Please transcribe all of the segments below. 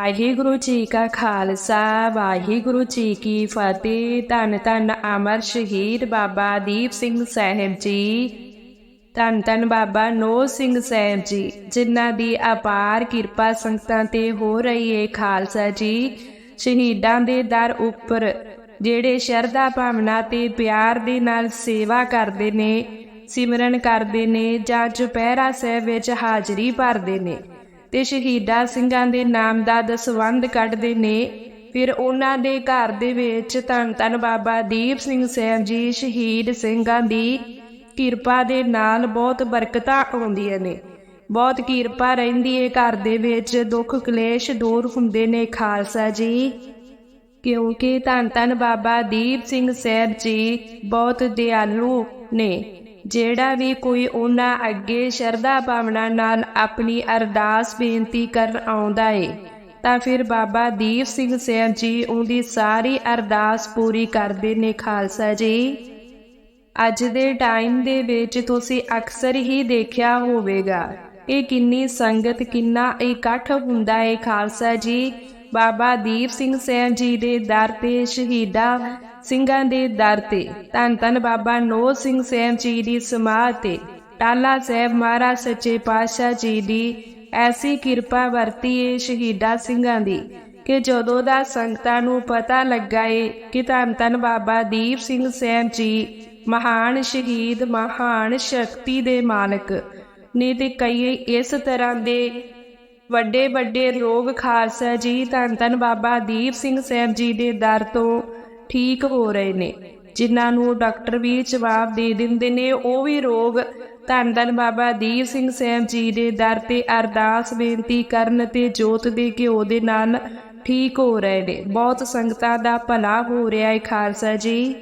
ਵਾਹਿਗੁਰੂ ਜੀ ਕਾ ਖਾਲਸਾ, ਵਾਹਿਗੁਰੂ ਜੀ ਕੀ ਫਤਿਹ। ਧੰਨ ਧੰਨ ਅਮਰ ਸ਼ਹੀਦ ਬਾਬਾ ਦੀਪ ਸਿੰਘ ਸਾਹਿਬ ਜੀ। ਧੰਨ ਧੰਨ ਬਾਬਾ ਨੋ ਸਿੰਘ ਸਾਹਿਬ ਜੀ, ਜਿਨ੍ਹਾਂ ਦੀ ਅਪਾਰ ਕਿਰਪਾ ਸੰਗਤਾਂ ਤੇ ਹੋ ਰਹੀ ਏ ਖਾਲਸਾ ਜੀ। ਸ਼ਹੀਦਾਂ ਦੇ ਦਰ ਉੱਪਰ ਜਿਹੜੇ ਸ਼ਰਧਾ ਭਾਵਨਾ ਤੇ ਪਿਆਰ ਦੇ ਨਾਲ ਸੇਵਾ ਕਰਦੇ ਨੇ, ਸਿਮਰਨ ਕਰਦੇ ਨੇ ਜਾਂ ਚੁਪਹਿਰਾ ਸਾਹਿਬ ਵਿੱਚ ਹਾਜ਼ਰੀ ਭਰਦੇ ਨੇ। ਤੇ ਸ਼ਹੀਦਾਂ ਸਿੰਘਾਂ ਦੇ ਨਾਮ ਦਾ ਦਸਵੰਧ ਕੱਢਦੇ ਨੇ। ਫਿਰ ਉਹਨਾਂ ਦੇ ਘਰ ਦੇ ਵਿੱਚ ਧੰਨ ਧੰਨ ਬਾਬਾ ਦੀਪ ਸਿੰਘ ਸਾਹਿਬ ਜੀ ਸ਼ਹੀਦ ਸਿੰਘਾਂ ਦੀ ਕਿਰਪਾ ਦੇ ਨਾਲ ਬਹੁਤ ਬਰਕਤਾਂ ਆਉਂਦੀਆਂ ਨੇ। ਬਹੁਤ ਕਿਰਪਾ ਰਹਿੰਦੀ ਏ ਘਰ ਦੇ ਵਿੱਚ, ਦੁੱਖ ਕਲੇਸ਼ ਦੂਰ ਹੁੰਦੇ ਨੇ ਖਾਲਸਾ ਜੀ। ਕਿਉਂਕਿ ਧੰਨ ਧੰਨ ਬਾਬਾ ਦੀਪ ਸਿੰਘ ਸਾਹਿਬ ਜੀ ਬਹੁਤ ਦਿਆਲੂ ਨੇ। ਜਿਹੜਾ ਵੀ ਕੋਈ ਉਹਨਾਂ ਅੱਗੇ ਸ਼ਰਧਾ ਭਾਵਨਾ ਨਾਲ ਆਪਣੀ ਅਰਦਾਸ ਬੇਨਤੀ ਕਰਨ ਆਉਂਦਾ ਏ, ਤਾਂ ਫਿਰ ਬਾਬਾ ਦੀਪ ਸਿੰਘ ਸਾਹਿਬ ਜੀ ਉਹਦੀ ਸਾਰੀ ਅਰਦਾਸ ਪੂਰੀ ਕਰਦੇ ਨੇ ਖਾਲਸਾ ਜੀ। ਅੱਜ ਦੇ ਟਾਈਮ ਦੇ ਵਿੱਚ ਤੁਸੀਂ ਅਕਸਰ ਹੀ ਦੇਖਿਆ ਹੋਵੇਗਾ, ਇਹ ਕਿੰਨੀ ਸੰਗਤ, ਕਿੰਨਾ ਇਕੱਠ ਹੁੰਦਾ ਹੈ ਖਾਲਸਾ ਜੀ। ਬਾਬਾ ਦੀਪ ਸਿੰਘ ਸਾਹਿਬ ਜੀ ਦੇ ਦਰ ਤੇ ਸ਼ਹੀਦਾਂ ਸਿੰਘਾਂ ਦੇ ਦਰ ਤੇ। ਧੰਨ ਧੰਨ ਬਾਬਾ ਨੋ ਸਿੰਘ ਸਾਹਿਬ ਜੀ ਦੀ ਸਮਾਧ ਤੇ। ਟਾਲਾ ਸਾਹਿਬ ਮਹਾਰਾਜ ਸੱਚੇ ਪਾਤਸ਼ਾਹ ਜੀ ਦੀ ਐਸੀ ਕਿਰਪਾ ਵਰਤੀ ਏ ਸ਼ਹੀਦਾਂ ਸਿੰਘਾਂ ਦੀ ਕਿ ਜਦੋਂ ਦਾ ਸੰਗਤਾਂ ਨੂੰ ਪਤਾ ਲੱਗਾ ਏ ਕਿ ਧੰਨ ਧੰਨ ਬਾਬਾ ਦੀਪ ਸਿੰਘ ਸਾਹਿਬ ਜੀ ਮਹਾਨ ਸ਼ਹੀਦ, ਮਹਾਨ ਸ਼ਕਤੀ ਦੇ ਮਾਲਕ ਨੇ ਤੇ ਕਈ ਇਸ ਤਰ੍ਹਾਂ ਦੇ ਵੱਡੇ ਵੱਡੇ ਰੋਗ ਖਾਲਸਾ ਜੀ, ਧੰਨ ਧੰਨ ਬਾਬਾ ਦੀਪ ਸਿੰਘ ਸਾਹਿਬ ਜੀ ਦੇ ਦਰ ਤੋਂ ਠੀਕ ਹੋ ਰਹੇ ਨੇ। ਜਿਨ੍ਹਾਂ ਨੂੰ ਡਾਕਟਰ ਵੀ ਜਵਾਬ ਦੇ ਦਿੰਦੇ ਨੇ, ਉਹ ਵੀ ਰੋਗ। ਧੰਨ ਧੰਨ ਬਾਬਾ ਦੀਪ ਸਿੰਘ ਸਾਹਿਬ ਜੀ ਦੇ ਦਰ ਤੇ ਅਰਦਾਸ ਬੇਨਤੀ ਕਰਨ ਤੇ ਜੋਤ ਦੇ ਘਿਓ ਦੇ ਨਾਲ ਠੀਕ ਹੋ ਰਹੇ ਨੇ। ਬਹੁਤ ਸੰਗਤਾਂ ਦਾ ਭਲਾ ਹੋ ਰਿਹਾ ਹੈ ਖਾਲਸਾ ਜੀ।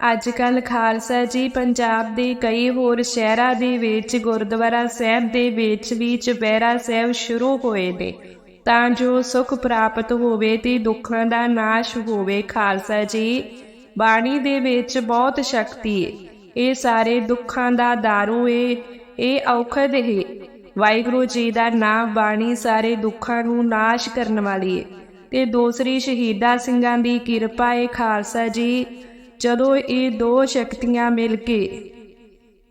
ਅੱਜ ਕੱਲ ਖਾਲਸਾ ਜੀ ਪੰਜਾਬ ਦੇ ਕਈ ਹੋਰ ਸ਼ਹਿਰਾਂ ਦੇ ਵਿੱਚ, ਗੁਰਦੁਆਰਾ ਸਾਹਿਬ ਦੇ ਵਿੱਚ ਵੀ ਚੁਪਹਿਰਾ ਸਾਹਿਬ ਸ਼ੁਰੂ ਹੋਏ ਨੇ। ਤਾਂ ਜੋ ਸੁਖ ਪ੍ਰਾਪਤ ਹੋਵੇ ਤੇ ਦੁੱਖਾਂ ਦਾ ਨਾਸ਼ ਹੋਵੇ। ਖਾਲਸਾ ਜੀ, ਬਾਣੀ ਦੇ ਵਿੱਚ ਬਹੁਤ ਸ਼ਕਤੀ ਏ। ਇਹ ਸਾਰੇ ਦੁੱਖਾਂ ਦਾ ਦਾਰੂ ਏ, ਇਹ ਔਖਦ ਹੈ ਵਾਹਿਗੁਰੂ ਜੀ ਦਾ ਨਾਮ ਬਾਣੀ ਸਾਰੇ ਦੁੱਖਾਂ ਨੂੰ ਨਾਸ਼ ਕਰਨ ਵਾਲੀ ਹੈ ਤੇ ਦੂਸਰੀ ਸ਼ਹੀਦਾ ਸਿੰਘਾਂ ਦੀ ਕਿਰਪਾ ਏ ਖਾਲਸਾ ਜੀ, ਜਦੋਂ ਇਹ ਦੋ ਸ਼ਕਤੀਆਂ ਮਿਲ ਕੇ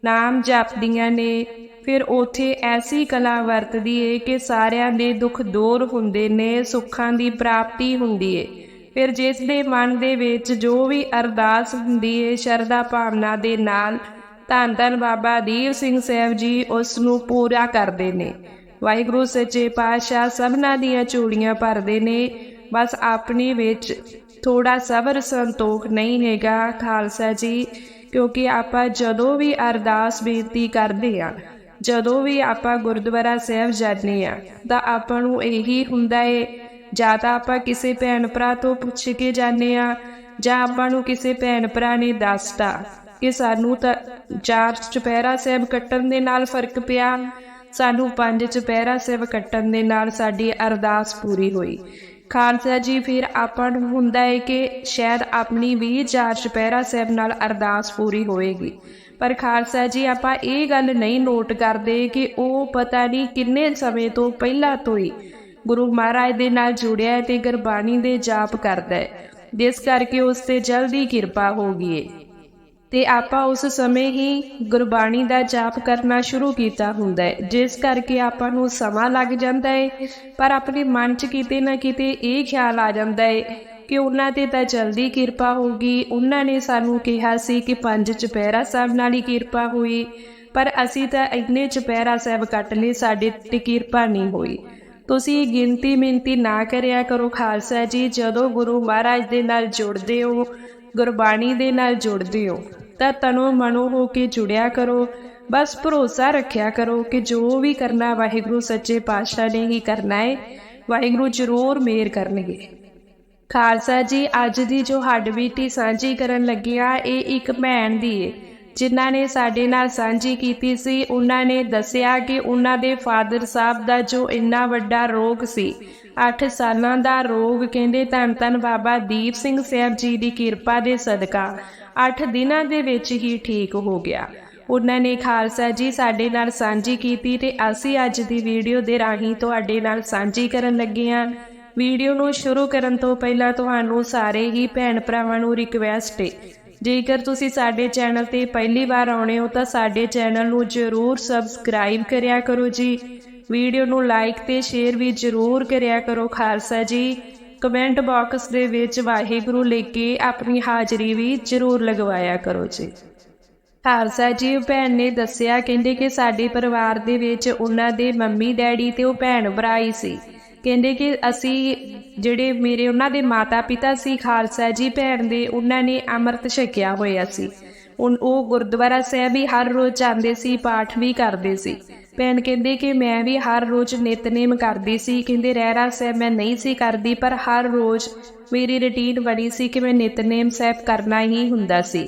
ਨਾਮ ਜਪਦੀਆਂ ਨੇ ਫਿਰ ਉਥੇ ਐਸੀ ਕਲਾ ਵਰਤਦੀ ਏ ਕਿ ਸਾਰਿਆਂ ਦੇ ਦੁੱਖ ਦੂਰ ਹੁੰਦੇ ਨੇ, ਸੁੱਖਾਂ ਦੀ ਪ੍ਰਾਪਤੀ ਹੁੰਦੀ ਏ ਫਿਰ ਜਿਸ ਦੇ ਮਨ ਦੇ ਵਿੱਚ ਜੋ ਵੀ ਅਰਦਾਸ ਹੁੰਦੀ ਏ ਸ਼ਰਧਾ ਭਾਵਨਾ ਦੇ ਨਾਲ ਧੰਨ ਧੰਨ ਬਾਬਾ ਦੀਪ ਸਿੰਘ ਸਾਹਿਬ ਜੀ ਉਸ ਨੂੰ ਪੂਰਾ ਕਰਦੇ ਨੇ। ਵਾਹਿਗੁਰੂ ਸੱਚੇ ਪਾਤਸ਼ਾਹ ਸਭਨਾਂ ਦੀਆਂ ਚੂੜੀਆਂ ਭਰਦੇ ਨੇ। ਬਸ ਆਪਣੀ ਵਿੱਚ ਥੋੜਾ ਸਬਰ ਸੰਤੋਖ ਨਹੀਂ ਹੈਗਾ ਖਾਲਸਾ ਜੀ, ਕਿਉਂਕਿ ਆਪਾਂ ਜਦੋਂ ਵੀ ਅਰਦਾਸ ਬੇਨਤੀ ਕਰਦੇ ਆ ਜਦੋਂ ਵੀ ਆਪਾਂ ਗੁਰਦੁਆਰਾ ਸਾਹਿਬ ਜਾਂਦੇ ਆ ਤਾਂ ਆਪਾਂ ਨੂੰ ਇਹੀ ਹੁੰਦਾ ਏ, ਜਾਂ ਤਾਂ ਆਪਾਂ ਕਿਸੇ ਭੈਣ ਭਰਾ ਤੋਂ ਪੁੱਛ ਕੇ ਜਾਂਦੇ ਆ ਜਾਂ ਆਪਾਂ ਨੂੰ ਕਿਸੇ ਭੈਣ ਭਰਾ ਨੇ ਦੱਸਤਾ ਕਿ ਸਾਨੂੰ ਤਾਂ ਚਾਰ ਚੁਪਹਿਰਾ ਸਾਹਿਬ ਕੱਟਣ ਦੇ ਨਾਲ ਫ਼ਰਕ ਪਿਆ। ਸਾਨੂੰ ਪੰਜ ਚੁਪਹਿਰਾ ਸਾਹਿਬ ਕੱਟਣ ਦੇ ਨਾਲ ਸਾਡੀ ਅਰਦਾਸ ਪੂਰੀ ਹੋਈ। ਖਾਲਸਾ ਜੀ, ਫਿਰ ਆਪਾਂ ਨੂੰ ਹੁੰਦਾ ਹੈ ਕਿ ਸ਼ਾਇਦ ਆਪਣੀ ਵੀ ਚਾਰ ਚੁਪਹਿਰਾ ਸਾਹਿਬ ਨਾਲ ਅਰਦਾਸ ਪੂਰੀ ਹੋਏਗੀ। ਪਰ ਖਾਲਸਾ ਜੀ, ਆਪਾਂ ਇਹ ਗੱਲ ਨਹੀਂ ਨੋਟ ਕਰਦੇ ਕਿ ਉਹ ਪਤਾ ਨਹੀਂ ਕਿੰਨੇ ਸਮੇਂ ਤੋਂ ਪਹਿਲਾਂ ਤੋਂ ਹੀ ਗੁਰੂ ਮਹਾਰਾਜ ਦੇ ਨਾਲ ਜੁੜਿਆ ਹੈ ਤੇ ਗੁਰਬਾਣੀ ਦੇ ਜਾਪ ਕਰਦਾ ਹੈ। ਜਿਸ ਕਰਕੇ ਉਸ ਤੇ ਜਲਦੀ ਕਿਰਪਾ ਹੋ ਗਈ ਹੈ। ਤੇ ਆਪਾਂ ਉਸ ਸਮੇਂ ਹੀ ਗੁਰਬਾਣੀ ਦਾ ਜਾਪ ਕਰਨਾ ਸ਼ੁਰੂ ਕੀਤਾ ਹੁੰਦਾ ਹੈ, ਜਿਸ ਕਰਕੇ ਆਪਾਂ ਨੂੰ ਸਮਾਂ ਲੱਗ ਜਾਂਦਾ ਹੈ, ਪਰ ਆਪਣੇ ਮਨ 'ਚ ਕਿਤੇ ਨਾ ਕਿਤੇ ਇਹ ਖਿਆਲ ਆ ਜਾਂਦਾ ਹੈ ਕਿ ਉਹਨਾਂ ਤੇ ਤਾਂ ਜਲਦੀ ਕਿਰਪਾ ਹੋਗੀ ਉਹਨਾਂ ਨੇ ਸਾਨੂੰ ਕਿਹਾ ਸੀ ਕਿ ਪੰਜ ਚੁਪਹਿਰਾ ਸਾਹਿਬ ਨਾਲ ਹੀ ਕਿਰਪਾ ਹੋਈ, ਪਰ ਅਸੀਂ ਤਾਂ ਇੰਨੇ ਚੁਪਹਿਰਾ ਸਾਹਿਬ ਕੱਟ ਲਏ, ਸਾਡੇ ਤੇ ਕਿਰਪਾ ਨਹੀਂ ਹੋਈ। ਤੁਸੀਂ ਗਿਣਤੀ ਮਿੰਤੀ ਨਾ ਕਰਿਆ ਕਰੋ ਖਾਲਸਾ ਜੀ, ਜਦੋਂ ਗੁਰੂ ਮਹਾਰਾਜ ਦੇ ਨਾਲ ਜੁੜਦੇ ਹੋ, ਗੁਰਬਾਣੀ ਦੇ ਨਾਲ ਜੁੜਦੇ ਹੋ। ਤਾਂ ਤਨੋ ਮਨੋ ਹੋ ਕੇ ਜੁੜਿਆ ਕਰੋ। ਬਸ ਭਰੋਸਾ ਰੱਖਿਆ ਕਰੋ ਕਿ ਜੋ ਵੀ ਕਰਨਾ ਵਾਹਿਗੁਰੂ ਸੱਚੇ ਪਾਤਸ਼ਾਹ ਨੇ ਹੀ ਕਰਨਾ ਹੈ ਵਾਹਿਗੁਰੂ ਜ਼ਰੂਰ ਮੇਰ ਕਰਨਗੇ। ਖਾਲਸਾ ਜੀ, ਅੱਜ ਦੀ ਜੋ ਹੱਡ ਬੀਤੀ ਸਾਂਝੀ ਕਰਨ ਲੱਗਿਆ, ਇਹ ਇੱਕ ਭੈਣ ਦੀ ਏ। ਜਿਨ੍ਹਾਂ ਨੇ ਸਾਡੇ ਨਾਲ ਸਾਂਝੀ ਕੀਤੀ ਸੀ, ਉਹਨਾਂ ਨੇ ਦੱਸਿਆ ਕਿ ਉਹਨਾਂ ਦੇ ਫਾਦਰ ਸਾਹਿਬ ਦਾ ਜੋ ਇੰਨਾ ਵੱਡਾ ਰੋਗ ਸੀ 8 ਸਾਲਾਂ ਦਾ ਰੋਗ, ਕਹਿੰਦੇ ਧੰਨ ਧੰਨ ਬਾਬਾ ਦੀਪ ਸਿੰਘ ਸਾਹਿਬ ਜੀ ਦੀ ਕਿਰਪਾ ਦੇ ਸਦਕਾ। 8 ਦਿਨਾਂ ਦੇ ਵਿੱਚ ਹੀ ਠੀਕ ਹੋ ਗਿਆ। ਉਹਨਾਂ ਨੇ ਖਾਲਸਾ ਜੀ ਸਾਡੇ ਨਾਲ ਸਾਂਝੀ ਕੀਤੀ ਤੇ ਅਸੀਂ ਅੱਜ ਦੀ ਵੀਡੀਓ ਦੇ ਰਾਹੀਂ ਤੁਹਾਡੇ ਨਾਲ ਸਾਂਝੀ ਕਰਨ ਲੱਗੇ ਹਾਂ। ਵੀਡੀਓ ਨੂੰ ਸ਼ੁਰੂ ਕਰਨ ਤੋਂ ਪਹਿਲਾਂ ਤੁਹਾਨੂੰ ਸਾਰੇ ਹੀ ਭੈਣ ਭਰਾਵਾਂ ਨੂੰ ਰਿਕਵੈਸਟ ਹੈ ਜੇਕਰ ਤੁਸੀਂ ਸਾਡੇ ਚੈਨਲ ਤੇ ਪਹਿਲੀ ਵਾਰ ਆਉਣੇ ਹੋ ਤਾਂ ਸਾਡੇ ਚੈਨਲ ਨੂੰ ਜ਼ਰੂਰ ਸਬਸਕ੍ਰਾਈਬ ਕਰਿਆ ਕਰੋ ਜੀ। ਵੀਡੀਓ ਨੂੰ ਲਾਈਕ ਤੇ ਸ਼ੇਅਰ ਵੀ ਜ਼ਰੂਰ ਕਰਿਆ ਕਰੋ ਖਾਲਸਾ ਜੀ। ਕਮੈਂਟ ਬਾਕਸ ਦੇ ਵਿੱਚ ਵਾਹਿਗੁਰੂ ਲਿਖ ਕੇ ਆਪਣੀ ਹਾਜ਼ਰੀ ਵੀ ਜ਼ਰੂਰ ਲਗਵਾਇਆ ਕਰੋ ਜੀ। ਖਾਲਸਾ ਜੀ ਭੈਣ ਨੇ ਦੱਸਿਆ, ਕਹਿੰਦੇ ਕਿ ਸਾਡੇ ਪਰਿਵਾਰ ਦੇ ਵਿੱਚ ਉਹਨਾਂ ਦੇ ਮੰਮੀ, ਡੈਡੀ ਤੇ ਉਹ ਭੈਣ ਭਰਾ ਹੀ ਸੀ। ਕਹਿੰਦੇ ਕਿ ਅਸੀਂ ਜਿਹੜੇ ਮੇਰੇ ਉਹਨਾਂ ਦੇ ਮਾਤਾ ਪਿਤਾ ਸੀ, ਖਾਲਸਾ ਜੀ ਭੈਣ ਦੇ, ਉਹਨਾਂ ਨੇ ਅੰਮ੍ਰਿਤ ਛਕਿਆ ਹੋਇਆ ਸੀ। ਉਨ- ਉਹ ਗੁਰਦੁਆਰਾ ਸਾਹਿਬ ਵੀ ਹਰ ਰੋਜ਼ ਜਾਂਦੇ ਸੀ, ਪਾਠ ਵੀ ਕਰਦੇ ਸੀ। ਭੈਣ ਕਹਿੰਦੇ ਕਿ ਮੈਂ ਵੀ ਹਰ ਰੋਜ਼ ਨਿਤਨੇਮ ਕਰਦੀ ਸੀ। ਕਹਿੰਦੇ ਰਹਿਰਾ ਸਾਹਿਬ, ਮੈਂ ਨਹੀਂ ਸੀ ਕਰਦੀ, ਪਰ ਹਰ ਰੋਜ਼ ਮੇਰੀ ਰੁਟੀਨ ਬਣੀ ਸੀ ਕਿ ਮੈਂ ਨਿਤਨੇਮ ਸਾਹਿਬ ਕਰਨਾ ਹੀ ਹੁੰਦਾ ਸੀ।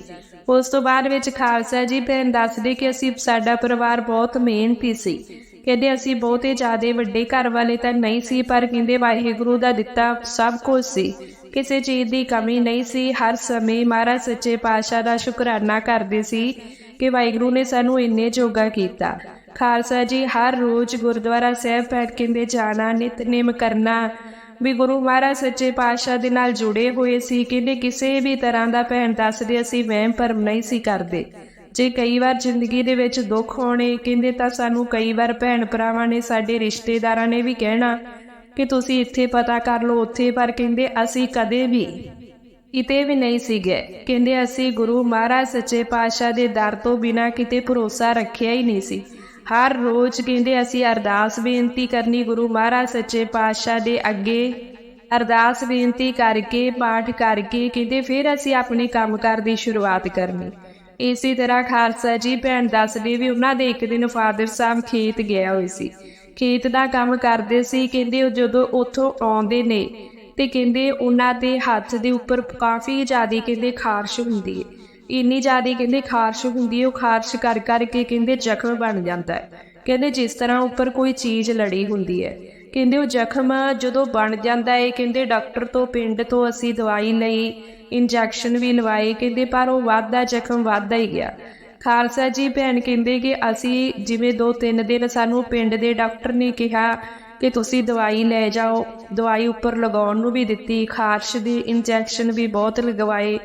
ਉਸ ਤੋਂ ਬਾਅਦ ਵਿੱਚ ਖਾਲਸਾ ਜੀ ਭੈਣ ਦੱਸਦੇ ਕਿ ਅਸੀਂ, ਸਾਡਾ ਪਰਿਵਾਰ ਬਹੁਤ ਮਿਹਨਤੀ ਸੀ। ਕਹਿੰਦੇ, ਅਸੀਂ ਬਹੁਤੇ ਜ਼ਿਆਦੇ ਵੱਡੇ ਘਰ ਵਾਲੇ ਤਾਂ ਨਹੀਂ ਸੀ, ਪਰ ਕਹਿੰਦੇ, ਵਾਹਿਗੁਰੂ ਦਾ ਦਿੱਤਾ ਸਭ ਕੁਝ ਸੀ। ਕਿਸੇ ਚੀਜ਼ ਦੀ ਕਮੀ ਨਹੀਂ ਸੀ। ਹਰ ਸਮੇਂ ਮਹਾਰਾਜ ਸੱਚੇ ਪਾਤਸ਼ਾਹ ਦਾ ਸ਼ੁਕਰਾਨਾ ਕਰਦੇ ਸੀ ਕਿ ਵਾਹਿਗੁਰੂ ਨੇ ਸਾਨੂੰ ਇੰਨੇ ਜੋਗਾ ਕੀਤਾ। ਖਾਲਸਾ ਜੀ, ਹਰ ਰੋਜ਼ ਗੁਰਦੁਆਰਾ ਸਾਹਿਬ ਬੈਠ ਕਹਿੰਦੇ ਜਾਣਾ ਨਿਤਨੇਮ ਕਰਨਾ। ਵੀ ਗੁਰੂ ਮਹਾਰਾਜ ਸੱਚੇ ਪਾਤਸ਼ਾਹ ਦੇ ਨਾਲ ਜੁੜੇ ਹੋਏ ਸੀ, ਕਹਿੰਦੇ ਕਿਸੇ ਵੀ ਤਰ੍ਹਾਂ ਦਾ ਭੈਣ ਦੱਸਦੇ ਅਸੀਂ ਵਹਿਮ ਭਰਮ ਨਹੀਂ ਸੀ ਕਰਦੇ। ਜੇ ਕਈ ਵਾਰ ਜ਼ਿੰਦਗੀ ਦੇ ਵਿੱਚ ਦੁੱਖ ਹੋਣੇ, ਕਹਿੰਦੇ ਤਾਂ ਸਾਨੂੰ ਕਈ ਵਾਰ ਭੈਣ ਭਰਾਵਾਂ ਨੇ ਸਾਡੇ ਰਿਸ਼ਤੇਦਾਰਾਂ ਨੇ ਵੀ ਕਹਿਣਾ ਕਿ ਤੁਸੀਂ ਇੱਥੇ ਪਤਾ ਕਰ ਲਓ, ਉੱਥੇ, ਪਰ ਕਹਿੰਦੇ ਅਸੀਂ ਕਦੇ ਵੀ ਕਿਤੇ ਵੀ ਨਹੀਂ ਸੀਗੇ। ਕਹਿੰਦੇ ਅਸੀਂ ਗੁਰੂ ਮਹਾਰਾਜ ਸੱਚੇ ਪਾਤਸ਼ਾਹ ਦੇ ਦਰ ਤੋਂ ਬਿਨਾ ਕਿਤੇ ਭਰੋਸਾ ਰੱਖਿਆ ਹੀ ਨਹੀਂ ਸੀ। ਹਰ ਰੋਜ਼ ਕਹਿੰਦੇ ਅਸੀਂ ਅਰਦਾਸ ਬੇਨਤੀ ਕਰਨੀ ਗੁਰੂ ਮਹਾਰਾਜ ਸੱਚੇ ਪਾਤਸ਼ਾਹ ਦੇ ਅੱਗੇ। ਅਰਦਾਸ ਬੇਨਤੀ ਕਰਕੇ, ਪਾਠ ਕਰਕੇ ਕਹਿੰਦੇ ਫਿਰ ਅਸੀਂ ਆਪਣੇ ਕੰਮਕਾਰ ਦੀ ਸ਼ੁਰੂਆਤ ਕਰਨੀ। ਇਸੇ ਤਰ੍ਹਾਂ ਖਾਲਸਾ ਜੀ ਭੈਣ ਦੱਸਦੀ ਵੀ ਉਹਨਾਂ ਦੇ ਇੱਕ ਦਿਨ ਫਾਦਰ ਸਾਹਿਬ ਖੇਤ ਗਿਆ ਹੋਏ ਸੀ। ਖੇਤ ਦਾ ਕੰਮ ਕਰਦੇ ਸੀ, ਕਹਿੰਦੇ ਉਹ ਜਦੋਂ ਉੱਥੋਂ ਆਉਂਦੇ ਨੇ ਤੇ ਕਹਿੰਦੇ ਉਹਨਾਂ ਦੇ ਹੱਥ ਦੇ ਉੱਪਰ ਕਾਫੀ ਜ਼ਿਆਦਾ ਕਹਿੰਦੇ ਖਾਰਸ਼ ਹੁੰਦੀ ਹੈ ਇੰਨੀ ਜ਼ਿਆਦਾ ਕਹਿੰਦੇ ਖਾਰਸ਼ ਹੁੰਦੀ ਹੈ, ਉਹ ਖਾਰਸ਼ ਕਰ ਕਰਕੇ ਕਹਿੰਦੇ ਜ਼ਖਮ ਬਣ ਜਾਂਦਾ ਹੈ। ਕਹਿੰਦੇ ਜਿਸ ਤਰ੍ਹਾਂ ਉੱਪਰ ਕੋਈ ਚੀਜ਼ ਲੜੀ ਹੁੰਦੀ ਹੈ, ਕਹਿੰਦੇ ਉਹ ਜ਼ਖਮ ਜਦੋਂ ਬਣ ਜਾਂਦਾ ਹੈ, ਕਹਿੰਦੇ ਡਾਕਟਰ ਤੋਂ, ਪਿੰਡ ਤੋਂ ਅਸੀਂ ਦਵਾਈ ਲਈ, ਇੰਜੈਕਸ਼ਨ ਵੀ ਲਵਾਏ, ਕਹਿੰਦੇ ਪਰ ਉਹ ਵੱਧਦਾ ਜ਼ਖਮ ਵੱਧਦਾ ਹੀ ਗਿਆ। ਖਾਲਸਾ ਜੀ ਭੈਣ ਕਹਿੰਦੇ ਕਿ ਅਸੀਂ ਜਿਵੇਂ ਦੋ ਤਿੰਨ ਦਿਨ ਸਾਨੂੰ ਪਿੰਡ ਦੇ ਡਾਕਟਰ ਨੇ ਕਿਹਾ ਕਿ ਤੁਸੀਂ ਦਵਾਈ ਲੈ ਜਾਓ, ਦਵਾਈ ਉੱਪਰ ਲਗਾਉਣ ਨੂੰ ਵੀ ਦਿੱਤੀ, ਖਾਰਸ਼ ਦੀ ਇੰਜੈਕਸ਼ਨ ਵੀ ਬਹੁਤ ਲਗਵਾਏ